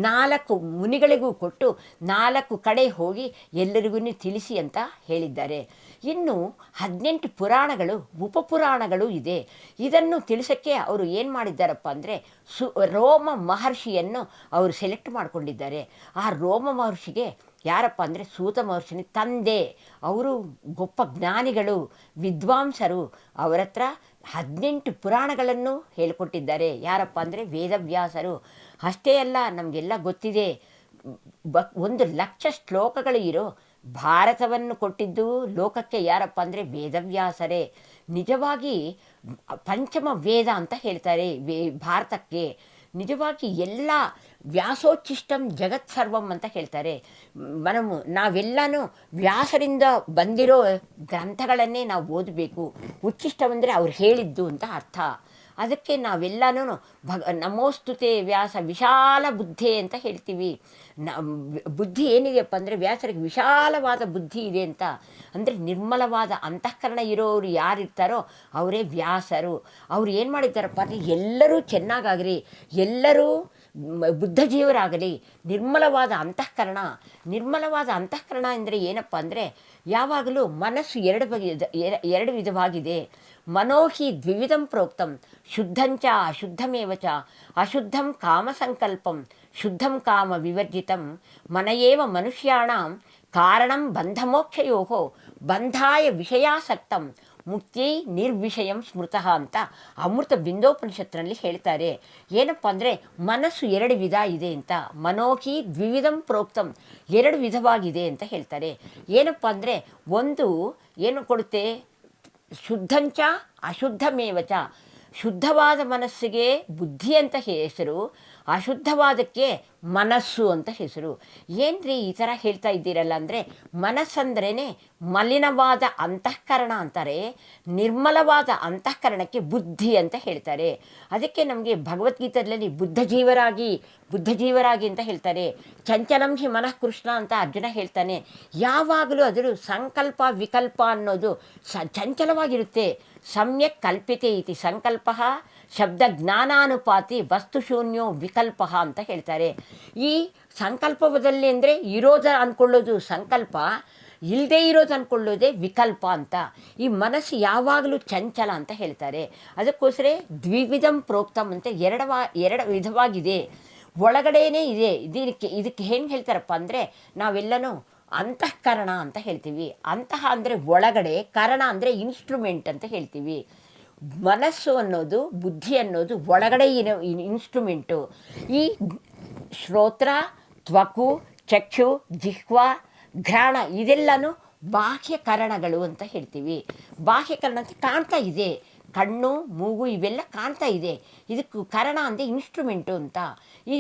ನಾಲ್ಕು ಮುನಿಗಳಿಗೂ ಕೊಟ್ಟು ನಾಲ್ಕು ಕಡೆ ಹೋಗಿ ಎಲ್ಲರಿಗೂ ತಿಳಿಸಿ ಅಂತ ಹೇಳಿದ್ದಾರೆ. ಇನ್ನು ಹದಿನೆಂಟು ಪುರಾಣಗಳು, ಉಪಪುರಾಣಗಳು ಇದೆ. ಇದನ್ನು ತಿಳಿಸೋಕ್ಕೆ ಅವರು ಏನು ಮಾಡಿದ್ದಾರಪ್ಪ ಅಂದರೆ, ಸು, ರೋಮ ಮಹರ್ಷಿಯನ್ನು ಅವರು ಸೆಲೆಕ್ಟ್ ಮಾಡಿಕೊಂಡಿದ್ದಾರೆ. ಆ ರೋಮ ಮಹರ್ಷಿಗೆ ಯಾರಪ್ಪ ಅಂದರೆ, ಸೂತ ಮಹರ್ಷಿನ ತಂದೆ. ಅವರು ಗೊಪ್ಪ ಜ್ಞಾನಿಗಳು, ವಿದ್ವಾಂಸರು. ಅವರ ಹತ್ರ ಹದಿನೆಂಟು ಪುರಾಣಗಳನ್ನು ಹೇಳಿಕೊಟ್ಟಿದ್ದಾರೆ. ಯಾರಪ್ಪ ಅಂದರೆ, ವೇದವ್ಯಾಸರು. ಅಷ್ಟೇ ಅಲ್ಲ, ನಮಗೆಲ್ಲ ಗೊತ್ತಿದೆ. ಬ, ಒಂದು ಲಕ್ಷ ಶ್ಲೋಕಗಳು ಇರೋ ಭಾರತವನ್ನು ಕೊಟ್ಟಿದ್ದು ಲೋಕಕ್ಕೆ ಯಾರಪ್ಪ ಅಂದರೆ ವೇದವ್ಯಾಸರೇ. ನಿಜವಾಗಿ ಪಂಚಮ ವೇದ ಅಂತ ಹೇಳ್ತಾರೆ ವೇ ಭಾರತಕ್ಕೆ. ನಿಜವಾಗಿ ಎಲ್ಲ ವ್ಯಾಸೋಚ್ಚಿಷ್ಟಂ ಜಗತ್ ಸರ್ವಂ ಅಂತ ಹೇಳ್ತಾರೆ. ಮನಮು ನಾವೆಲ್ಲನೂ ವ್ಯಾಸರಿಂದ ಬಂದಿರೋ ಗ್ರಂಥಗಳನ್ನೇ ನಾವು ಓದಬೇಕು. ಉಚ್ಚಿಷ್ಟವೆಂದರೆ ಅವ್ರು ಹೇಳಿದ್ದು ಅಂತ ಅರ್ಥ. ಅದಕ್ಕೆ ನಾವೆಲ್ಲನೂ ಭಗ, ನಮೋಸ್ತುತೆ ವ್ಯಾಸ ವಿಶಾಲ ಬುದ್ಧಿ ಅಂತ ಹೇಳ್ತೀವಿ. ನ, ಬುದ್ಧಿ ಏನಿದೆಯಪ್ಪ ಅಂದರೆ ವ್ಯಾಸರಿಗೆ ವಿಶಾಲವಾದ ಬುದ್ಧಿ ಇದೆ ಅಂತ. ಅಂದರೆ ನಿರ್ಮಲವಾದ ಅಂತಃಕರಣ ಇರೋರು ಯಾರಿರ್ತಾರೋ ಅವರೇ ವ್ಯಾಸರು. ಅವ್ರು ಏನು ಮಾಡಿದ್ದಾರಪ್ಪ ಅಂದರೆ ಎಲ್ಲರೂ ಚೆನ್ನಾಗಾಗಲಿ ಎಲ್ಲರೂ ಬುದ್ಧ ಜೀವರಾಗಲಿ. ನಿರ್ಮಲವಾದ ಅಂತಃಕರಣ ನಿರ್ಮಲವಾದ ಅಂತಃಕರಣ ಅಂದರೆ ಏನಪ್ಪ ಅಂದರೆ ಯಾವಾಗಲೂ ಮನಸ್ಸು ಎರಡು ಬಗೆ ಎರಡು ವಿಧವಾಗಿದೆ. ಮನೋಹಿ ದ್ವಿವಿಧಂ ಪ್ರೋಕ್ತಂ ಶುದ್ಧಂಚ ಅಶುದ್ಧಮೇವ ಚ ಅಶುದ್ಧಂ ಕಾಮಸಂಕಲ್ಪಂ ಶುದ್ಧಂ ಕಾಮ ವಿವರ್ಜಿತಂ ಮನಯೇವ ಮನುಷ್ಯಾಣಂ ಕಾರಣಂ ಬಂಧಮೋಕ್ಷಯೋ ಬಂಧಾಯ ವಿಷಯಾಸಕ್ತಂ ಮುಕ್ತಿ ನಿರ್ವಿಷಯಂ ಸ್ಮೃತಃ ಅಂತ ಅಮೃತ ಬಿಂದೋಪನಿಷತ್ತಿನಲ್ಲಿ ಹೇಳ್ತಾರೆ। ಏನಪ್ಪ ಅಂದರೆ ಮನಸ್ಸು ಎರಡು ವಿಧ ಇದೆ ಅಂತ। ಮನೋಹಿ ದ್ವಿವಿಧಂ ಪ್ರೋಕ್ತಂ, ಎರಡು ವಿಧವಾಗಿದೆ ಅಂತ ಹೇಳ್ತಾರೆ। ಏನಪ್ಪ ಅಂದರೆ ಒಂದು ಏನು ಕೊಡುತ್ತೆ? ಶುದ್ಧಂಚ ಅಶುದ್ಧಮೇವ ಚ ಶುದ್ಧವಾದ ಮನಸ್ಸಿಗೆ ಬುದ್ಧಿ ಅಂತ ಹೆಸರು. ಅಶುದ್ಧವಾದಕ್ಕೆ ಮನಸ್ಸು ಅಂತ ಹೆಸರು. ಏನ್ರಿ ಈ ಥರ ಹೇಳ್ತಾ ಇದ್ದೀರಲ್ಲ ಅಂದರೆ ಮನಸ್ಸಂದ್ರೇ ಮಲಿನವಾದ ಅಂತಃಕರಣ ಅಂತಾರೆ, ನಿರ್ಮಲವಾದ ಅಂತಃಕರಣಕ್ಕೆ ಬುದ್ಧಿ ಅಂತ ಹೇಳ್ತಾರೆ. ಅದಕ್ಕೆ ನಮಗೆ ಭಗವದ್ಗೀತೆಯಲ್ಲಿ ಬುದ್ಧ ಜೀವರಾಗಿ ಬುದ್ಧ ಜೀವರಾಗಿ ಅಂತ ಹೇಳ್ತಾರೆ. ಚಂಚಲಂ ಹಿ ಮನಃ ಕೃಷ್ಣ ಅಂತ ಅರ್ಜುನ ಹೇಳ್ತಾನೆ. ಯಾವಾಗಲೂ ಅದರ ಸಂಕಲ್ಪ ವಿಕಲ್ಪ ಅನ್ನೋದು ಚಂಚಲವಾಗಿರುತ್ತೆ. ಸಮ್ಯಕ್ ಕಲ್ಪಿತೆ ಇತಿ ಸಂಕಲ್ಪ ಶಬ್ದ ಜ್ಞಾನಾನುಪಾತಿ ವಸ್ತು ಶೂನ್ಯೋ ವಿಕಲ್ಪ ಅಂತ ಹೇಳ್ತಾರೆ. ಈ ಸಂಕಲ್ಪದಲ್ಲಿ ಅಂದರೆ ಇರೋದ ಅಂದ್ಕೊಳ್ಳೋದು ಸಂಕಲ್ಪ ಇಲ್ಲದೇ ಇರೋದು ಅಂದ್ಕೊಳ್ಳೋದೇ ವಿಕಲ್ಪ ಅಂತ. ಈ ಮನಸ್ಸು ಯಾವಾಗಲೂ ಚಂಚಲ ಅಂತ ಹೇಳ್ತಾರೆ. ಅದಕ್ಕೋಸ್ಕರ ದ್ವಿವಿಧಂ ಪ್ರೋಕ್ತಮ್ ಅಂತ ಎರಡವಾ, ಎರಡು ವಿಧವಾಗಿದೆ. ಒಳಗಡೆಯೇ ಇದೆ. ಇದಕ್ಕೆ ಇದಕ್ಕೆ ಹೆಂಗೆ ಹೇಳ್ತಾರಪ್ಪ ಅಂದರೆ ನಾವೆಲ್ಲನೂ ಅಂತಃಕರಣ ಅಂತ ಹೇಳ್ತೀವಿ. ಅಂತಹ ಅಂದರೆ ಒಳಗಡೆ, ಕರಣ ಅಂದರೆ ಇನ್ಸ್ಟ್ರೂಮೆಂಟ್ ಅಂತ ಹೇಳ್ತೀವಿ. ಮನಸ್ಸು ಅನ್ನೋದು, ಬುದ್ಧಿ ಅನ್ನೋದು ಒಳಗಡೆ ಇರೋ ಇನ್ಸ್ಟ್ರೂಮೆಂಟು ಈ ಶ್ರೋತ್ರ, ತ್ವಕು, ಚಕ್ಷು, ಜಿಹ್ವ, ಘ್ರಾಣ ಇದೆಲ್ಲನೂ ಬಾಹ್ಯಕರಣಗಳು ಅಂತ ಹೇಳ್ತೀವಿ. ಬಾಹ್ಯಕರಣ ಅಂತ ಕಾಣ್ತಾ ಇದೆ. ಕಣ್ಣು, ಮೂಗು ಇವೆಲ್ಲ ಕಾಣ್ತಾ ಇದೆ. ಇದಕ್ಕೆ ಕರಣ ಅಂದರೆ ಇನ್ಸ್ಟ್ರೂಮೆಂಟು ಅಂತ. ಈ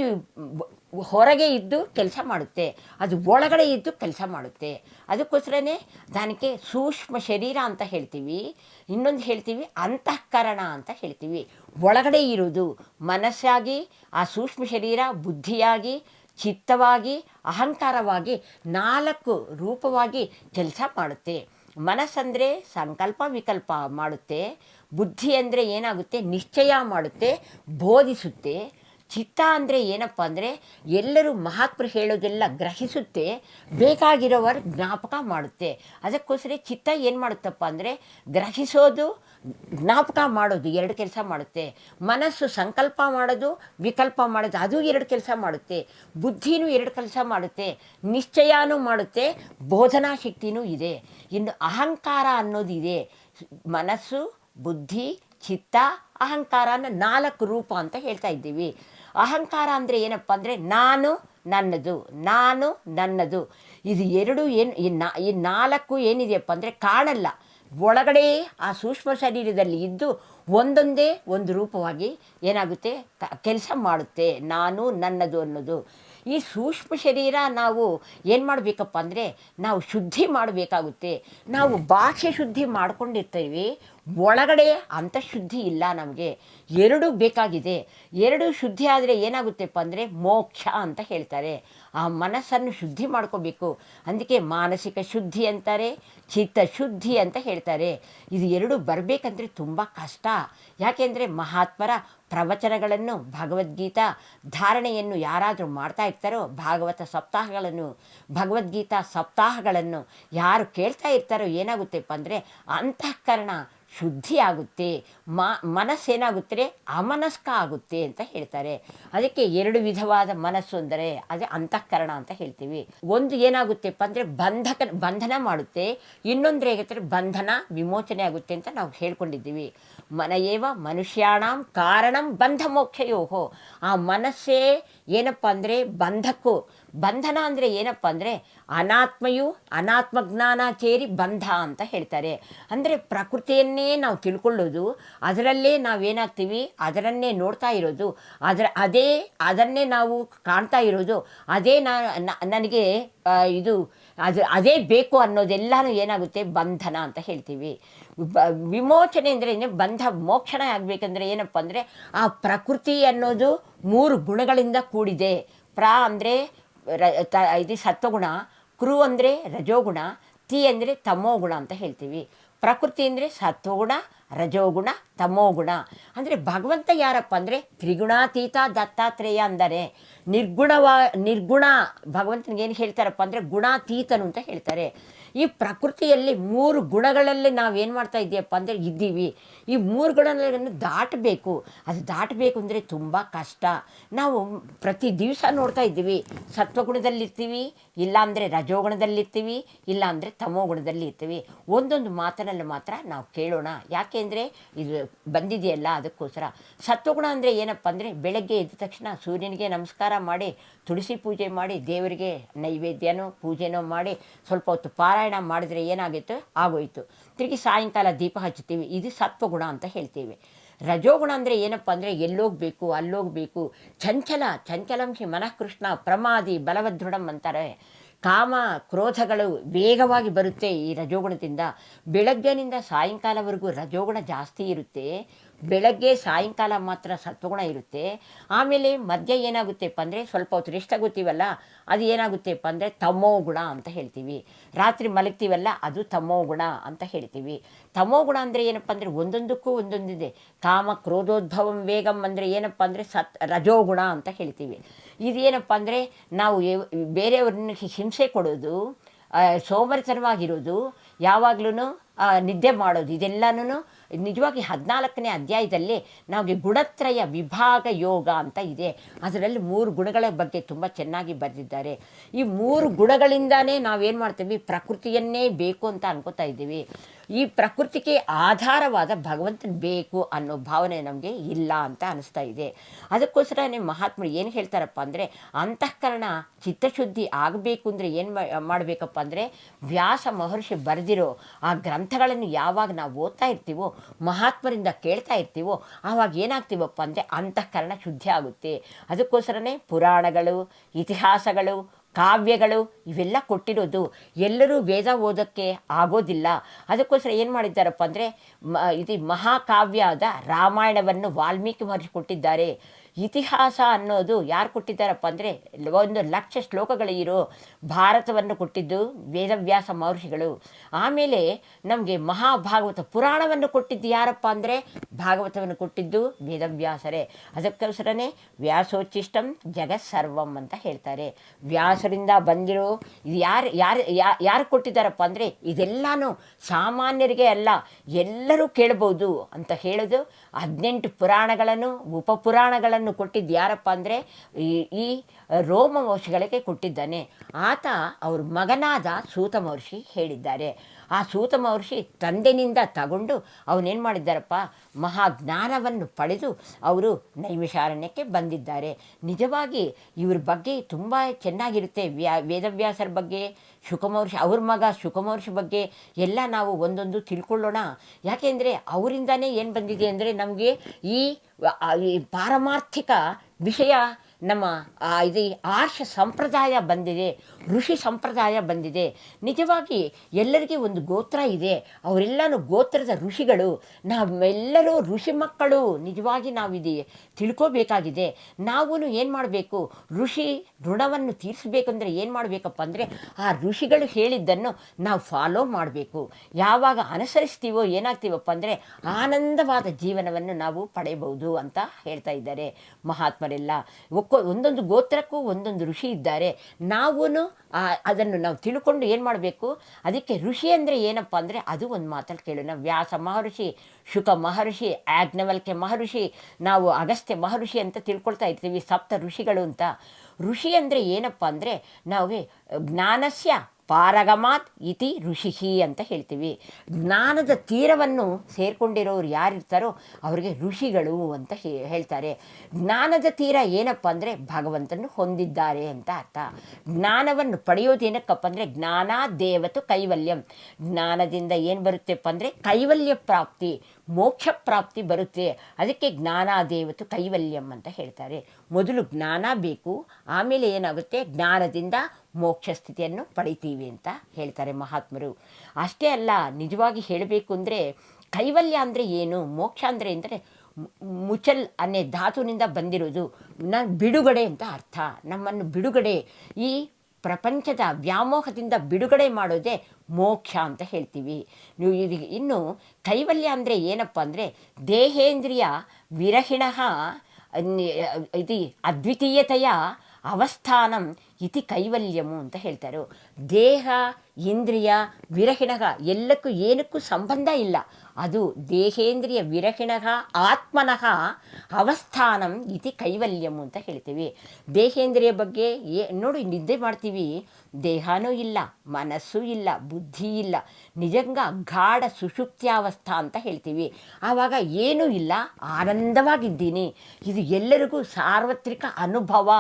ಹೊರಗೆ ಇದ್ದು ಕೆಲಸ ಮಾಡುತ್ತೆ. ಅದು ಒಳಗಡೆ ಇದ್ದು ಕೆಲಸ ಮಾಡುತ್ತೆ. ಅದಕ್ಕೋಸ್ಕರನೇ ದಾನಿಕೆ ಸೂಕ್ಷ್ಮ ಶರೀರ ಅಂತ ಹೇಳ್ತೀವಿ. ಇನ್ನೊಂದು ಹೇಳ್ತೀವಿ ಅಂತಃಕರಣ ಅಂತ ಹೇಳ್ತೀವಿ. ಒಳಗಡೆ ಇರೋದು ಮನಸ್ಸಾಗಿ, ಆ ಸೂಕ್ಷ್ಮ ಶರೀರ ಬುದ್ಧಿಯಾಗಿ, ಚಿತ್ತವಾಗಿ, ಅಹಂಕಾರವಾಗಿ ನಾಲ್ಕು ರೂಪವಾಗಿ ಕೆಲಸ ಮಾಡುತ್ತೆ. ಮನಸ್ಸಂದರೆ ಸಂಕಲ್ಪ ವಿಕಲ್ಪ ಮಾಡುತ್ತೆ. ಬುದ್ಧಿ ಅಂದರೆ ಏನಾಗುತ್ತೆ? ನಿಶ್ಚಯ ಮಾಡುತ್ತೆ, ಬೋಧಿಸುತ್ತೆ. ಚಿತ್ತ ಅಂದರೆ ಏನಪ್ಪ ಅಂದರೆ ಎಲ್ಲರೂ ಮಹಾತ್ಮರು ಹೇಳೋದೆಲ್ಲ ಗ್ರಹಿಸುತ್ತೆ, ಬೇಕಾಗಿರೋವರು ಜ್ಞಾಪಕ ಮಾಡುತ್ತೆ. ಅದಕ್ಕೋಸ್ಕರ ಚಿತ್ತ ಏನು ಮಾಡುತ್ತಪ್ಪ ಅಂದರೆ ಗ್ರಹಿಸೋದು, ಜ್ಞಾಪಕ ಮಾಡೋದು ಎರಡು ಕೆಲಸ ಮಾಡುತ್ತೆ. ಮನಸ್ಸು ಸಂಕಲ್ಪ ಮಾಡೋದು, ವಿಕಲ್ಪ ಮಾಡೋದು, ಅದು ಎರಡು ಕೆಲಸ ಮಾಡುತ್ತೆ. ಬುದ್ಧಿನೂ ಎರಡು ಕೆಲಸ ಮಾಡುತ್ತೆ, ನಿಶ್ಚಯನೂ ಮಾಡುತ್ತೆ, ಬೋಧನಾ ಶಕ್ತಿನೂ ಇದೆ. ಇನ್ನು ಅಹಂಕಾರ ಅನ್ನೋದಿದೆ ಮನಸ್ಸು ಬುದ್ಧಿ, ಚಿತ್ತ, ಅಹಂಕಾರ ಅನ್ನೋ ನಾಲ್ಕು ರೂಪ ಅಂತ ಹೇಳ್ತಾ ಇದ್ದೀವಿ. ಅಹಂಕಾರ ಅಂದರೆ ಏನಪ್ಪ ಅಂದರೆ ನಾನು, ನನ್ನದು ನಾನು, ನನ್ನದು. ಇದು ಎರಡು ಏನು, ಈ ನಾ, ಈ ನಾಲ್ಕು ಏನಿದೆಯಪ್ಪ ಅಂದರೆ ಕಾಣಲ್ಲ. ಒಳಗಡೆ ಆ ಸೂಕ್ಷ್ಮ ಶರೀರದಲ್ಲಿ ಇದ್ದು ಒಂದೊಂದೇ ಒಂದು ರೂಪವಾಗಿ ಏನಾಗುತ್ತೆ? ಕೆಲಸ ಮಾಡುತ್ತೆ. ನಾನು, ನನ್ನದು ಅನ್ನೋದು. ಈ ಸೂಕ್ಷ್ಮ ಶರೀರ ನಾವು ಏನು ಮಾಡಬೇಕಪ್ಪ ಅಂದರೆ ನಾವು ಶುದ್ಧಿ ಮಾಡಬೇಕಾಗುತ್ತೆ. ನಾವು ಭಾಷೆ ಶುದ್ಧಿ ಮಾಡ್ಕೊಂಡಿರ್ತೀವಿ. ಒಳಗಡೆ ಅಂತಃಶುದ್ಧಿ ಇಲ್ಲ ನಮಗೆ. ಎರಡು ಬೇಕಾಗಿದೆ. ಎರಡು ಶುದ್ಧಿ ಆದರೆ ಏನಾಗುತ್ತೆಪ್ಪ ಅಂದರೆ ಮೋಕ್ಷ ಅಂತ ಹೇಳ್ತಾರೆ. ಆ ಮನಸ್ಸನ್ನು ಶುದ್ಧಿ ಮಾಡ್ಕೋಬೇಕು. ಅದಕ್ಕೆ ಮಾನಸಿಕ ಶುದ್ಧಿ ಅಂತಾರೆ, ಚಿತ್ತ ಶುದ್ಧಿ ಅಂತ ಹೇಳ್ತಾರೆ. ಇದು ಎರಡು ಬರಬೇಕಂದ್ರೆ ತುಂಬ ಕಷ್ಟ. ಯಾಕೆಂದರೆ ಮಹಾತ್ಮರ ಪ್ರವಚನಗಳನ್ನು, ಭಗವದ್ಗೀತಾ ಧಾರಣೆಯನ್ನು ಯಾರಾದರೂ ಮಾಡ್ತಾ ಇರ್ತಾರೋ, ಭಾಗವತ ಸಪ್ತಾಹಗಳನ್ನು, ಭಗವದ್ಗೀತಾ ಸಪ್ತಾಹಗಳನ್ನು ಯಾರು ಕೇಳ್ತಾ ಇರ್ತಾರೋ ಏನಾಗುತ್ತೆಪ್ಪ ಅಂದರೆ ಅಂತಃಕರಣ ಶುದ್ಧಿ ಆಗುತ್ತೆ ಮ, ಮನಸ್ಸೇನಾಗುತ್ತೆ ಅಮನಸ್ಕ ಆಗುತ್ತೆ ಅಂತ ಹೇಳ್ತಾರೆ. ಅದಕ್ಕೆ ಎರಡು ವಿಧವಾದ ಮನಸ್ಸು ಅಂದರೆ ಅದೇ ಅಂತಃಕರಣ ಅಂತ ಹೇಳ್ತೀವಿ. ಒಂದು ಏನಾಗುತ್ತೆಪ್ಪ ಅಂದರೆ ಬಂಧಕ, ಬಂಧನ ಮಾಡುತ್ತೆ. ಇನ್ನೊಂದು ಹೇಗುತ್ತೆ ಬಂಧನ, ವಿಮೋಚನೆ ಆಗುತ್ತೆ ಅಂತ ನಾವು ಹೇಳ್ಕೊಂಡಿದ್ದೀವಿ. ಮನಯೇವ ಮನುಷ್ಯಾಣಂ ಕಾರಣಂ ಬಂಧ ಮೋಕ್ಷಯೋಹೋ ಆ ಮನಸ್ಸೇ ಏನಪ್ಪ ಅಂದರೆ ಬಂಧಕ್ಕೂ ಬಂಧನ ಅಂದರೆ ಏನಪ್ಪ ಅಂದರೆ ಅನಾತ್ಮಯು ಅನಾತ್ಮ ಜ್ಞಾನ ಸೇರಿ ಬಂಧ ಅಂತ ಹೇಳ್ತಾರೆ. ಅಂದರೆ ಪ್ರಕೃತಿಯನ್ನೇ ನಾವು ತಿಳ್ಕೊಳ್ಳೋದು, ಅದರಲ್ಲೇ ನಾವೇನಾಗ್ತೀವಿ ಅದರನ್ನೇ ನೋಡ್ತಾ ಇರೋದು, ಅದರ ಅದೇ, ಅದನ್ನೇ ನಾವು ಕಾಣ್ತಾ ಇರೋದು, ಅದೇ ನಾ ನನಗೆ ಇದು, ಅದು ಅದೇ ಬೇಕು ಅನ್ನೋದೆಲ್ಲನೂ ಏನಾಗುತ್ತೆ? ಬಂಧನ ಅಂತ ಹೇಳ್ತೀವಿ. ಬ, ವಿಮೋಚನೆ ಅಂದರೆ ಏನು? ಬಂಧ ಮೋಕ್ಷಣ ಆಗಬೇಕಂದ್ರೆ ಏನಪ್ಪ ಅಂದರೆ ಆ ಪ್ರಕೃತಿ ಅನ್ನೋದು ಮೂರು ಗುಣಗಳಿಂದ ಕೂಡಿದೆ. ಪ್ರ ಅಂದರೆ ರ, ತ, ಇದು ಸತ್ವಗುಣ ಕೃ ಅಂದರೆ ರಜೋಗುಣ ತಿ ಅಂದರೆ ತಮೋಗುಣ ಅಂತ ಹೇಳ್ತೀವಿ. ಪ್ರಕೃತಿ ಅಂದರೆ ಸತ್ವಗುಣ ರಜೋಗುಣ ತಮೋಗುಣ ಅಂದರೆ ಭಗವಂತ ಯಾರಪ್ಪ ಅಂದರೆ ತ್ರಿಗುಣಾತೀತ ದತ್ತಾತ್ರೇಯ ಅಂದರೆ ನಿರ್ಗುಣವಾ, ನಿರ್ಗುಣ ಭಗವಂತನಿಗೆ ಏನು ಹೇಳ್ತಾರಪ್ಪ ಅಂದರೆ ಗುಣಾತೀತನು ಅಂತ ಹೇಳ್ತಾರೆ. ಈ ಪ್ರಕೃತಿಯಲ್ಲಿ ಮೂರು ಗುಣಗಳಲ್ಲಿ ನಾವೇನು ಮಾಡ್ತಾ ಇದ್ದೀಯಪ್ಪ ಅಂದರೆ ಇದ್ದೀವಿ. ಈ ಮೂರು ಗುಣಗಳನ್ನು ದಾಟಬೇಕು. ಅದು ದಾಟಬೇಕು ಅಂದರೆ ತುಂಬ ಕಷ್ಟ. ನಾವು ಪ್ರತಿ ದಿವಸ ನೋಡ್ತಾ ಇದ್ದೀವಿ. ಸತ್ವಗುಣದಲ್ಲಿರ್ತೀವಿ, ಇಲ್ಲಾಂದರೆ ರಜೋಗುಣದಲ್ಲಿರ್ತೀವಿ, ಇಲ್ಲಾಂದರೆ ತಮೋಗುಣದಲ್ಲಿ ಇರ್ತೀವಿ ಒಂದೊಂದು ಮಾತನಲ್ಲಿ ಮಾತ್ರ ನಾವು ಕೇಳೋಣ. ಯಾಕೆಂದರೆ ಇದು ಬಂದಿದೆಯಲ್ಲ ಅದಕ್ಕೋಸ್ಕರ. ಸತ್ವಗುಣ ಅಂದರೆ ಏನಪ್ಪ ಅಂದರೆ ಬೆಳಗ್ಗೆ ಎದ್ದ ತಕ್ಷಣ ಸೂರ್ಯನಿಗೆ ನಮಸ್ಕಾರ ಮಾಡಿ, ತುಳಸಿ ಪೂಜೆ ಮಾಡಿ, ದೇವರಿಗೆ ನೈವೇದ್ಯನೋ ಪೂಜೆನೋ ಮಾಡಿ, ಸ್ವಲ್ಪ ಹೊತ್ತು ಪಾರಾಯಣ ಮಾಡಿದ್ರೆ ಏನಾಗಿತ್ತು ಆಗೋಯಿತು. ತಿರುಗಿ ಸಾಯಂಕಾಲ ದೀಪ ಹಚ್ಚುತ್ತೀವಿ. ಇದು ಸತ್ವಗುಣ ಅಂತ ಹೇಳ್ತೀವಿ. ರಜೋಗುಣ ಅಂದರೆ ಏನಪ್ಪ ಅಂದರೆ ಎಲ್ಲೋಗಬೇಕು, ಅಲ್ಲೋಗಬೇಕು. ಚಂಚಲ ಚಂಚಲಂಶಿ ಮನಃಕೃಷ್ಣ ಪ್ರಮಾದಿ ಬಲವದೃಢಂ ಅಂತಾರೆ. ಕಾಮ ಕ್ರೋಧಗಳು ವೇಗವಾಗಿ ಬರುತ್ತೆ ಈ ರಜೋಗುಣದಿಂದ. ಬೆಳಗ್ಗೆನಿಂದ ಸಾಯಂಕಾಲವರೆಗೂ ರಜೋಗುಣ ಜಾಸ್ತಿ ಇರುತ್ತೆ. ಬೆಳಗ್ಗೆ ಸಾಯಂಕಾಲ ಮಾತ್ರ ಸತ್ವಗುಣ ಇರುತ್ತೆ. ಆಮೇಲೆ ಮಧ್ಯ ಏನಾಗುತ್ತೆಪ್ಪ ಅಂದರೆ ಸ್ವಲ್ಪ ಹೊತ್ತು ರೆಸ್ಟ್ ಆಗುತ್ತೀವಲ್ಲ ಅದು ಏನಾಗುತ್ತೆಪ್ಪ ಅಂದರೆ ತಮೋ ಗುಣ ಅಂತ ಹೇಳ್ತೀವಿ. ರಾತ್ರಿ ಮಲಗ್ತೀವಲ್ಲ, ಅದು ತಮೋ ಗುಣ ಅಂತ ಹೇಳ್ತೀವಿ. ತಮೋ ಗುಣ ಅಂದರೆ ಏನಪ್ಪ ಅಂದರೆ ಒಂದೊಂದಕ್ಕೂ ಒಂದೊಂದಿದೆ. ಕಾಮ ಕ್ರೋಧೋದ್ಭವಂ ವೇಗಂ ಅಂದರೆ ಏನಪ್ಪ ಅಂದರೆ ಸತ್ ರಜೋಗುಣ ಅಂತ ಹೇಳ್ತೀವಿ. ಇದೇನಪ್ಪ ಅಂದರೆ ನಾವು ಬೇರೆಯವ್ರನ್ನ ಹಿಂಸೆ ಕೊಡೋದು ಸೋಮರಿತನವಾಗಿರೋದು ಯಾವಾಗ್ಲೂ ನಿದ್ದೆ ಮಾಡೋದು ಇದೆಲ್ಲನೂ ನಿಜವಾಗಿ ಹದಿನಾಲ್ಕನೇ ಅಧ್ಯಾಯದಲ್ಲಿ ನಮಗೆ ಗುಣತ್ರಯ ವಿಭಾಗ ಯೋಗ ಅಂತ ಇದೆ. ಅದರಲ್ಲಿ ಮೂರು ಗುಣಗಳ ಬಗ್ಗೆ ತುಂಬ ಚೆನ್ನಾಗಿ ಬರೆದಿದ್ದಾರೆ. ಈ ಮೂರು ಗುಣಗಳಿಂದಾನೇ ನಾವೇನು ಮಾಡ್ತೀವಿ? ಪ್ರಕೃತಿಯನ್ನೇ ಬೇಕು ಅಂತ ಅನ್ಕೋತಾ ಇದ್ದೀವಿ. ಈ ಪ್ರಕೃತಿಗೆ ಆಧಾರವಾದ ಭಗವಂತನ ಬೇಕು ಅನ್ನೋ ಭಾವನೆ ನಮಗೆ ಇಲ್ಲ ಅಂತ ಅನಿಸ್ತಾ ಇದೆ. ಅದಕ್ಕೋಸ್ಕರನೇ ಮಹಾತ್ಮರು ಏನು ಹೇಳ್ತಾರಪ್ಪ ಅಂದರೆ, ಅಂತಃಕರಣ ಚಿತ್ತಶುದ್ಧಿ ಆಗಬೇಕು ಅಂದರೆ ಏನು ಮಾಡಬೇಕಪ್ಪ ಅಂದರೆ, ವ್ಯಾಸ ಮಹರ್ಷಿ ಬರೆದಿರೋ ಆ ಗ್ರಂಥಗಳನ್ನು ಯಾವಾಗ ನಾವು ಓದ್ತಾ ಇರ್ತೀವೋ, ಮಹಾತ್ಮರಿಂದ ಕೇಳ್ತಾ ಇರ್ತೀವೋ, ಆವಾಗ ಏನಾಗ್ತೀವಪ್ಪ ಅಂದರೆ ಅಂತಃಕರಣ ಶುದ್ಧಿ ಆಗುತ್ತೆ. ಅದಕ್ಕೋಸ್ಕರನೇ ಪುರಾಣಗಳು, ಇತಿಹಾಸಗಳು ಕಾವ್ಯಗಳು ಇವೆಲ್ಲ ಕೊಟ್ಟಿರೋದು ಎಲ್ಲರೂ ವೇದ ಓದೋಕ್ಕೆ ಆಗೋದಿಲ್ಲ. ಅದಕ್ಕೋಸ್ಕರ ಏನು ಮಾಡಿದ್ದಾರಪ್ಪ ಅಂದರೆ ಮ, ಇದು ಮಹಾಕಾವ್ಯದ ರಾಮಾಯಣವನ್ನು ವಾಲ್ಮೀಕಿ ಮಹರ್ಷಿ ಕೊಟ್ಟಿದ್ದಾರೆ. ಇತಿಹಾಸ ಅನ್ನೋದು ಯಾರು ಕೊಟ್ಟಿದ್ದಾರಪ್ಪ ಅಂದರೆ ಒಂದು ಲಕ್ಷ ಶ್ಲೋಕಗಳಿರೋ ಭಾರತವನ್ನು ಕೊಟ್ಟಿದ್ದು ವೇದವ್ಯಾಸ ಮಹರ್ಷಿಗಳು. ಆಮೇಲೆ ನಮಗೆ ಮಹಾಭಾಗವತ ಪುರಾಣವನ್ನು ಕೊಟ್ಟಿದ್ದು ಯಾರಪ್ಪ ಅಂದರೆ ಭಾಗವತವನ್ನು ಕೊಟ್ಟಿದ್ದು ವೇದವ್ಯಾಸರೇ. ಅದಕ್ಕೋಸ್ಕರನೇ ವ್ಯಾಸೋಚ್ಚಿಷ್ಟಂ ಜಗತ್ ಸರ್ವಂ ಅಂತ ಹೇಳ್ತಾರೆ. ವ್ಯಾಸರಿಂದ ಬಂದಿರೋ ಇದು ಯಾರು ಯಾರು ಯಾರು ಕೊಟ್ಟಿದ್ದಾರಪ್ಪ ಅಂದರೆ ಇದೆಲ್ಲನೂ ಸಾಮಾನ್ಯರಿಗೆ ಅಲ್ಲ, ಎಲ್ಲರೂ ಕೇಳ್ಬೋದು ಅಂತ ಹೇಳೋದು ಹದಿನೆಂಟು ಪುರಾಣಗಳನ್ನು, ಉಪಪುರಾಣಗಳನ್ನು ಕೊಟ್ಟಿದ್ದು ಯಾರಪ್ಪ ಅಂದರೆ ಈ ಈ ರೋಮ ಕೊಟ್ಟಿದ್ದಾನೆ. ಆತ ಅವ್ರ ಮಗನಾದ ಸೂತ ಮಹರ್ಷಿ ಹೇಳಿದ್ದಾರೆ. ಆ ಸೂತ ಮಹರ್ಷಿ ತಂದೆನಿಂದ ತಗೊಂಡು ಅವನೇನು ಮಾಡಿದ್ದಾರಪ್ಪ? ಮಹಾಜ್ಞಾನವನ್ನು ಪಡೆದು ಅವರು ನೈಮಿಷಾರಣ್ಯಕ್ಕೆ ಬಂದಿದ್ದಾರೆ. ನಿಜವಾಗಿ ಇವ್ರ ಬಗ್ಗೆ ತುಂಬ ಚೆನ್ನಾಗಿರುತ್ತೆ ವ್ಯಾ, ವೇದವ್ಯಾಸರ ಬಗ್ಗೆ, ಶುಕಮಹರ್ಷಿ, ಅವ್ರ ಮಗ ಶುಕಮಹರ್ಷಿ ಬಗ್ಗೆ ಎಲ್ಲ ನಾವು ಒಂದೊಂದು ತಿಳ್ಕೊಳ್ಳೋಣ. ಯಾಕೆಂದರೆ ಅವರಿಂದನೇ ಏನು ಬಂದಿದೆ ಅಂದರೆ ನಮಗೆ ಈ ಪಾರಮಾರ್ಥಿಕ ವಿಷಯ ನಮ್ಮ ಇದು, ಆರ್ಷ ಸಂಪ್ರದಾಯ ಬಂದಿದೆ, ಋಷಿ ಸಂಪ್ರದಾಯ ಬಂದಿದೆ. ನಿಜವಾಗಿ ಎಲ್ಲರಿಗೆ ಒಂದು ಗೋತ್ರ ಇದೆ. ಅವರೆಲ್ಲನೂ ಗೋತ್ರದ ಋಷಿಗಳು. ನಾವೆಲ್ಲರೂ ಋಷಿ ಮಕ್ಕಳು. ನಿಜವಾಗಿ ನಾವಿದೆ. ತಿಳ್ಕೋಬೇಕಾಗಿದೆ. ನಾವು ಏನು ಮಾಡಬೇಕು? ಋಷಿ ಋಣವನ್ನು ತೀರಿಸಬೇಕಂದ್ರೆ ಏನು ಮಾಡಬೇಕಪ್ಪ ಅಂದರೆ, ಆ ಋಷಿಗಳು ಹೇಳಿದ್ದನ್ನು ನಾವು ಫಾಲೋ ಮಾಡಬೇಕು. ಯಾವಾಗ ಅನುಸರಿಸ್ತೀವೋ ಏನಾಗ್ತೀವಪ್ಪ ಅಂದರೆ, ಆನಂದವಾದ ಜೀವನವನ್ನು ನಾವು ಪಡೆಯಬಹುದು ಅಂತ ಹೇಳ್ತಾ ಇದ್ದಾರೆ ಮಹಾತ್ಮರೆಲ್ಲ. ಒಂದೊಂದು ಗೋತ್ರಕ್ಕೂ ಒಂದೊಂದು ಋಷಿ ಇದ್ದಾರೆ. ನಾವೂ ಅದನ್ನು ನಾವು ತಿಳ್ಕೊಂಡು ಏನು ಮಾಡಬೇಕು? ಅದಕ್ಕೆ ಋಷಿ ಅಂದರೆ ಏನಪ್ಪ ಅಂದರೆ ಅದು ಒಂದು ಮಾತಲ್ಲಿ ಕೇಳೋಣ ವ್ಯಾಸ ಮಹರ್ಷಿ, ಶುಕ ಮಹರ್ಷಿ ಆಗ್ನವಲ್ಕೆ ಮಹರ್ಷಿ, ನಾವು ಅಗಸ್ತ್ಯ ಮಹರ್ಷಿ ಅಂತ ತಿಳ್ಕೊಳ್ತಾ ಇರ್ತೀವಿ, ಸಪ್ತ ಋಷಿಗಳು ಅಂತ. ಋಷಿ ಅಂದರೆ ಏನಪ್ಪ ಅಂದರೆ ನಾವೇ ಜ್ಞಾನಸ್ಯ ಪಾರಗಮಾತ್ ಇತಿ ಋಷಿಹಿ ಅಂತ ಹೇಳ್ತೀವಿ. ಜ್ಞಾನದ ತೀರವನ್ನು ಸೇರಿಕೊಂಡಿರೋರು ಯಾರಿರ್ತಾರೋ ಅವರಿಗೆ ಋಷಿಗಳು ಅಂತ ಹೇಳ್ತಾರೆ. ಜ್ಞಾನದ ತೀರ ಏನಪ್ಪ ಅಂದರೆ ಭಗವಂತನು ಹೊಂದಿದ್ದಾರೆ ಅಂತ ಅರ್ಥ. ಜ್ಞಾನವನ್ನು ಪಡೆಯೋದೇನಕ್ಕಪ್ಪ ಅಂದರೆ ಜ್ಞಾನ ದೇವತು ಕೈವಲ್ಯಂ. ಜ್ಞಾನದಿಂದ ಏನು ಬರುತ್ತೆಪ್ಪ ಅಂದರೆ ಕೈವಲ್ಯ ಪ್ರಾಪ್ತಿ. ಮೋಕ್ಷ ಪ್ರಾಪ್ತಿ ಬರುತ್ತೆ. ಅದಕ್ಕೆ ಜ್ಞಾನ ದೇವತು ಕೈವಲ್ಯಂ ಅಂತ ಹೇಳ್ತಾರೆ. ಮೊದಲು ಜ್ಞಾನ ಬೇಕು, ಆಮೇಲೆ ಏನಾಗುತ್ತೆ? ಜ್ಞಾನದಿಂದ ಮೋಕ್ಷ ಸ್ಥಿತಿಯನ್ನು ಪಡಿತೀವಿ ಅಂತ ಹೇಳ್ತಾರೆ ಮಹಾತ್ಮರು. ಅಷ್ಟೇ ಅಲ್ಲ, ನಿಜವಾಗಿ ಹೇಳಬೇಕು ಅಂದರೆ ಕೈವಲ್ಯ ಅಂದರೆ ಏನು? ಮೋಕ್ಷ ಅಂದರೆ ಅಂದರೆ ಮುಚಲ್ ಅನ್ನೇ ಧಾತುವಿನಿಂದ ಬಂದಿರೋದು ನಾನು ಬಿಡುಗಡೆ ಅಂತ ಅರ್ಥ. ನಮ್ಮನ್ನು ಬಿಡುಗಡೆ ಈ ಪ್ರಪಂಚದ ವ್ಯಾಮೋಹದಿಂದ ಬಿಡುಗಡೆ ಮಾಡೋದೇ ಮೋಕ್ಷ ಅಂತ ಹೇಳ್ತೀವಿ. ನೀವು ಇದು ಇನ್ನು ಕೈವಲ್ಯ ಅಂದರೆ ಏನಪ್ಪ ಅಂದರೆ ದೇಹೇಂದ್ರಿಯ ವಿರಹಿಣಃ ಇದು ಅದ್ವಿತೀಯತೆಯ ಅವಸ್ಥಾನಂ ಇತಿ ಕೈವಲ್ಯಮು ಅಂತ ಹೇಳ್ತಾರೆ. ದೇಹ, ಇಂದ್ರಿಯ ವಿರಹಿಣಗ ಎಲ್ಲಕ್ಕೂ ಏನಕ್ಕೂ ಸಂಬಂಧ ಇಲ್ಲ. ಅದು ದೇಹೇಂದ್ರಿಯ ವಿರಹಿಣಃ, ಆತ್ಮನಃ ಅವಸ್ಥಾನಂ ಇತಿ ಕೈವಲ್ಯಂ ಅಂತ ಹೇಳ್ತೀವಿ. ದೇಹೇಂದ್ರಿಯ ಬಗ್ಗೆ ಏ, ನೋಡಿ, ನಿದ್ದೆ ಮಾಡ್ತೀವಿ. ದೇಹನೂ ಇಲ್ಲ, ಮನಸ್ಸು ಇಲ್ಲ, ಬುದ್ಧಿ ಇಲ್ಲ. ನಿಜಂಗ ಗಾಢ ಸುಷುಪ್ತ್ಯಾವಸ್ಥಾ ಅಂತ ಹೇಳ್ತೀವಿ. ಆವಾಗ ಏನೂ ಇಲ್ಲ, ಆನಂದವಾಗಿದ್ದೀನಿ. ಇದು ಎಲ್ಲರಿಗೂ ಸಾರ್ವತ್ರಿಕ ಅನುಭವ.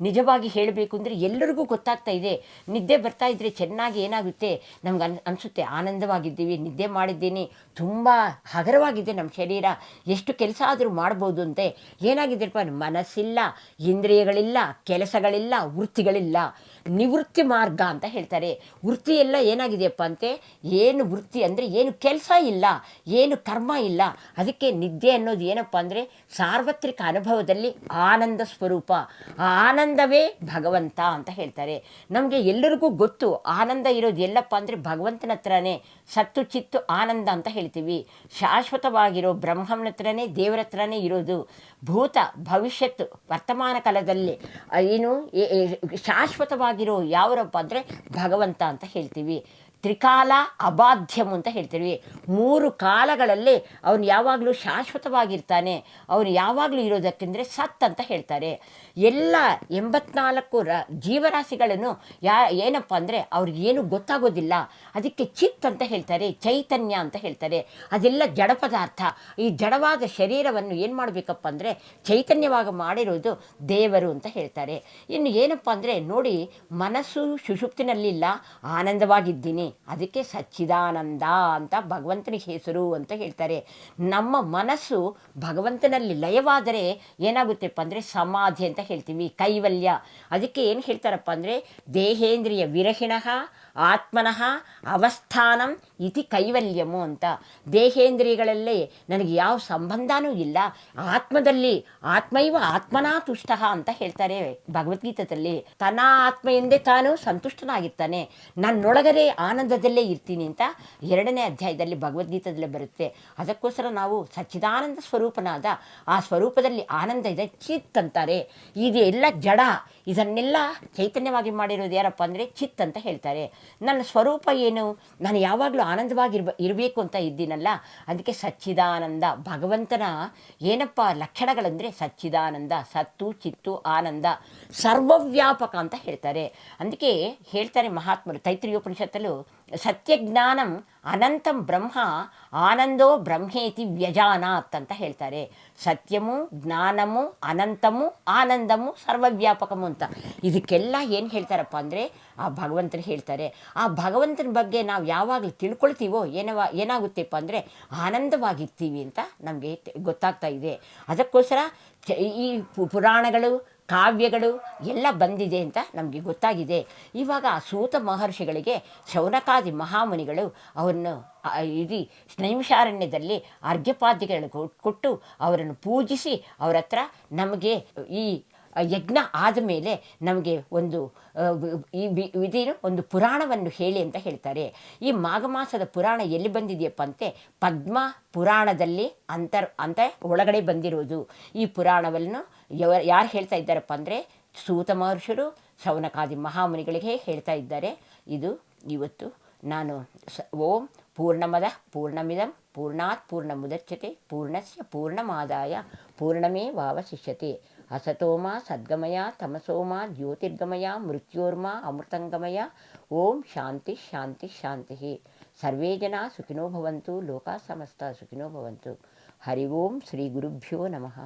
ನಿಜವಾಗಿ ಹೇಳಬೇಕು ಅಂದರೆ ಎಲ್ಲರಿಗೂ ಗೊತ್ತಾಗ್ತಾ ಇದೆ. ನಿದ್ದೆ ಬರ್ತಾ ಇದ್ದರೆ ಚೆನ್ನಾಗಿ ಏನಾಗುತ್ತೆ? ನಮ್ಗೆ ಅನ್, ಅನಿಸುತ್ತೆ, ಆನಂದವಾಗಿದ್ದೀವಿ, ನಿದ್ದೆ ಮಾಡಿದ್ದೀನಿ. ತುಂಬ ಹಗರವಾಗಿದೆ ನಮ್ಮ ಶರೀರ. ಎಷ್ಟು ಕೆಲಸ ಆದರೂ ಮಾಡ್ಬೋದು ಅಂತೆ. ಏನಾಗಿದೆಪ್ಪ ಮನಸ್ಸಿಲ್ಲ, ಇಂದ್ರಿಯಗಳಿಲ್ಲ, ಕೆಲಸಗಳಿಲ್ಲ, ವೃತ್ತಿಗಳಿಲ್ಲ. ನಿವೃತ್ತಿ ಮಾರ್ಗ ಅಂತ ಹೇಳ್ತಾರೆ. ವೃತ್ತಿ ಎಲ್ಲ ಏನಾಗಿದೆಯಪ್ಪ ಅಂತೆ? ಏನು ವೃತ್ತಿ ಅಂದರೆ ಏನು ಕೆಲಸ ಇಲ್ಲ, ಏನು ಕರ್ಮ ಇಲ್ಲ. ಅದಕ್ಕೆ ನಿದ್ದೆ ಅನ್ನೋದು ಏನಪ್ಪ ಅಂದರೆ ಸಾರ್ವತ್ರಿಕ ಅನುಭವದಲ್ಲಿ ಆನಂದ ಸ್ವರೂಪ. ಆ ಆನಂದವೇ ಭಗವಂತ ಅಂತ ಹೇಳ್ತಾರೆ. ನಮಗೆ ಎಲ್ಲರಿಗೂ ಗೊತ್ತು, ಆನಂದ ಇರೋದು ಎಲ್ಲಪ್ಪ ಅಂದರೆ ಭಗವಂತನ ಹತ್ರನೇ, ಸತ್ತು ಚಿತ್ತು ಆನಂದ ಅಂತ ಹೇಳ್ತೀವಿ. ಶಾಶ್ವತವಾಗಿರೋ ಬ್ರಹ್ಮನ ಹತ್ರನೇ, ದೇವರ ಹತ್ರನೇ ಇರೋದು ಭೂತ, ಭವಿಷ್ಯತ್ತು, ವರ್ತಮಾನ ಕಾಲದಲ್ಲಿ. ಏನು, ಏ- ಶಾಶ್ವತವಾಗಿರೋ ಯಾವರಪ್ಪ ಅಂದರೆ ಭಗವಂತ ಅಂತ ಹೇಳ್ತೀವಿ. ತ್ರಿಕಾಲ ಅಬಾಧ್ಯಂ ಅಂತ ಹೇಳ್ತೀವಿ ಮೂರು ಕಾಲಗಳಲ್ಲಿ ಅವನು ಯಾವಾಗಲೂ ಶಾಶ್ವತವಾಗಿರ್ತಾನೆ. ಅವನು ಯಾವಾಗಲೂ ಇರೋದಕ್ಕೆಂದರೆ ಸತ್ ಅಂತ ಹೇಳ್ತಾರೆ. ಎಲ್ಲ ಎಂಬತ್ನಾಲ್ಕು ರ ಜೀವರಾಶಿಗಳನ್ನು ಯಾ, ಏನಪ್ಪ ಅಂದರೆ ಅವ್ರಿಗೇನು ಗೊತ್ತಾಗೋದಿಲ್ಲ. ಅದಕ್ಕೆ ಚಿತ್ ಅಂತ ಹೇಳ್ತಾರೆ, ಚೈತನ್ಯ ಅಂತ ಹೇಳ್ತಾರೆ. ಅದೆಲ್ಲ ಜಡ ಪದಾರ್ಥ. ಈ ಜಡವಾದ ಶರೀರವನ್ನು ಏನು ಮಾಡಬೇಕಪ್ಪ ಅಂದರೆ ಚೈತನ್ಯವಾಗಿ ಮಾಡಿರೋದು ದೇವರು ಅಂತ ಹೇಳ್ತಾರೆ. ಇನ್ನು ಏನಪ್ಪ ಅಂದರೆ ನೋಡಿ, ಮನಸ್ಸು ಸುಷುಪ್ತಿನಲ್ಲಿಲ್ಲ, ಆನಂದವಾಗಿದ್ದೀನಿ. ಅದಕ್ಕೆ ಸಚ್ಚಿದಾನಂದ ಅಂತ ಭಗವಂತನಿಗೆ ಹೆಸರು ಅಂತ ಹೇಳ್ತಾರೆ. ನಮ್ಮ ಮನಸ್ಸು ಭಗವಂತನಲ್ಲಿ ಲಯವಾದರೆ ಏನಾಗುತ್ತೆಪ್ಪ ಅಂದರೆ ಸಮಾಧಿ ಅಂತ ಹೇಳ್ತೀವಿ, ಕೈವಲ್ಯ. ಅದಕ್ಕೆ ಏನು ಹೇಳ್ತಾರಪ್ಪ ಅಂದರೆ ದೇಹೇಂದ್ರಿಯ ವಿರಹಿಣಃ ಆತ್ಮನಃ ಅವಸ್ಥಾನಂ ಇತಿ ಕೈವಲ್ಯಮು ಅಂತ. ದೇಹೇಂದ್ರಿಯಗಳಲ್ಲಿ ನನಗೆ ಯಾವ ಸಂಬಂಧನೂ ಇಲ್ಲ. ಆತ್ಮದಲ್ಲಿ ಆತ್ಮೈವ ಆತ್ಮನಾ ತುಷ್ಟ ಅಂತ ಹೇಳ್ತಾರೆ ಭಗವದ್ಗೀತದಲ್ಲಿ ತನ್ನ ಆತ್ಮ ತಾನು ಸಂತುಷ್ಟನಾಗಿರ್ತಾನೆ. ನನ್ನೊಳಗರೆ ಆನಂದದಲ್ಲೇ ಇರ್ತೀನಿ ಅಂತ ಎರಡನೇ ಅಧ್ಯಾಯದಲ್ಲಿ ಭಗವದ್ಗೀತದಲ್ಲಿ ಬರುತ್ತೆ. ಅದಕ್ಕೋಸ್ಕರ ನಾವು ಸಚ್ಚಿದಾನಂದ ಸ್ವರೂಪನಾದ ಆ ಸ್ವರೂಪದಲ್ಲಿ ಆನಂದ ಇದೆ ಚಿತ್ ಅಂತಾರೆ. ಇದೆಲ್ಲ ಜಡ ಇದನ್ನೆಲ್ಲ ಚೈತನ್ಯವಾಗಿ ಮಾಡಿರೋದು ಯಾರಪ್ಪ ಅಂದರೆ ಚಿತ್ ಅಂತ ಹೇಳ್ತಾರೆ. ನನ್ನ ಸ್ವರೂಪ ಏನು? ನಾನು ಯಾವಾಗಲೂ ಆನಂದವಾಗಿರ್ಬ, ಇರಬೇಕು ಅಂತ ಇದ್ದೀನಲ್ಲ. ಅದಕ್ಕೆ ಸಚ್ಚಿದಾನಂದ, ಭಗವಂತನ ಏನಪ್ಪ ಲಕ್ಷಣಗಳಂದರೆ ಸಚ್ಚಿದಾನಂದ, ಸತ್ತು, ಚಿತ್ತು, ಆನಂದ, ಸರ್ವವ್ಯಾಪಕ ಅಂತ ಹೇಳ್ತಾರೆ. ಅದಕ್ಕೆ ಹೇಳ್ತಾರೆ ಮಹಾತ್ಮರು, ತೈತ್ರಿಯೋಪನಿಷತ್ತಲ್ಲೂ ಸತ್ಯಜ್ಞಾನಂ ಅನಂತಂ ಬ್ರಹ್ಮ, ಆನಂದೋ ಬ್ರಹ್ಮೇತಿ ವ್ಯಜಾನಾತ್ ಅಂತ ಹೇಳ್ತಾರೆ. ಸತ್ಯಮು, ಜ್ಞಾನಮು, ಅನಂತಮು, ಆನಂದಮು ಸರ್ವವ್ಯಾಪಕಮು ಅಂತ. ಇದಕ್ಕೆಲ್ಲ ಏನು ಹೇಳ್ತಾರಪ್ಪ ಅಂದರೆ, ಆ ಭಗವಂತರು ಹೇಳ್ತಾರೆ. ಆ ಭಗವಂತನ ಬಗ್ಗೆ ನಾವು ಯಾವಾಗಲೂ ತಿಳ್ಕೊಳ್ತೀವೋ, ಏನವ, ಏನಾಗುತ್ತೆಪ್ಪ ಅಂದರೆ, ಆನಂದವಾಗಿರ್ತೀವಿ ಅಂತ ನಮಗೆ ಗೊತ್ತಾಗ್ತಾ ಇದೆ. ಅದಕ್ಕೋಸ್ಕರ ಈ ಪುರಾಣಗಳು ಕಾವ್ಯಗಳು ಎಲ್ಲ ಬಂದಿದೆ ಅಂತ ನಮಗೆ ಗೊತ್ತಾಗಿದೆ. ಇವಾಗ ಆ ಸೂತ ಮಹರ್ಷಿಗಳಿಗೆ ಶೌನಕಾದಿ ಮಹಾಮುನಿಗಳು ಅವರನ್ನು ಇಡೀ ನೈಮಿಷಾರಣ್ಯದಲ್ಲಿ ಅರ್ಘ್ಯಪಾದ್ಯಗಳನ್ನು ಕೊಟ್- ಕೊಟ್ಟು ಅವರನ್ನು ಪೂಜಿಸಿ ಅವರ ಹತ್ರ ನಮಗೆ ಈ ಯಜ್ಞ ಆದ ಮೇಲೆ ನಮಗೆ ಒಂದು ಈ ವಿ- ಇದೇನು ಒಂದು ಪುರಾಣವನ್ನು ಹೇಳಿ ಅಂತ ಹೇಳ್ತಾರೆ. ಈ ಮಾಘ ಮಾಸದ ಪುರಾಣ ಎಲ್ಲಿ ಬಂದಿದೆಯಪ್ಪ ಅಂತೆ, ಪದ್ಮ ಪುರಾಣದಲ್ಲಿ ಅಂತರ್, ಅಂತ ಒಳಗಡೆ ಬಂದಿರೋದು. ಈ ಪುರಾಣವನ್ನು ಯಾರು ಹೇಳ್ತಾ ಇದ್ದಾರಪ್ಪ ಅಂದರೆ ಸೂತ ಮಹರ್ಷರು, ಶೌನಕಾದಿ ಮಹಾಮುನಿಗಳಿಗೆ ಹೇಳ್ತಾ ಇದ್ದಾರೆ. ಇದು ಇವತ್ತು ನಾನು ಸ, ಓಂ ಪೂರ್ಣಮದ, ಪೂರ್ಣಮಿದಂ, ಪೂರ್ಣಾತ್ ಪೂರ್ಣ ಮುದಚ್ಚತೆ ಪೂರ್ಣಸ್ಯ, ಪೂರ್ಣಮಾದಾಯ, ಪೂರ್ಣಮೇ ವಾವಶಿಷ್ಯತೆ. ಅಸತೋಮ, ಸದ್ಗಮಯ, ತಮಸೋಮ, ಜ್ಯೋತಿರ್ಗಮಯ, ಮೃತ್ಯೋರ್ಮ, ಅಮೃತಂಗಮಯ, ಓಂ ಶಾಂತಿ ಶಾಂತಿ ಶಾಂತಿ ಸರ್ವೇ ಜನ ಸುಖಿನೋ ಭವಂತು, ಲೋಕ ಸಮಸ್ತ ಸುಖಿನೋ ಭವಂತು. ಹರಿ ಓಂ ಶ್ರೀ ಗುರುಭ್ಯೋ ನಮಃ.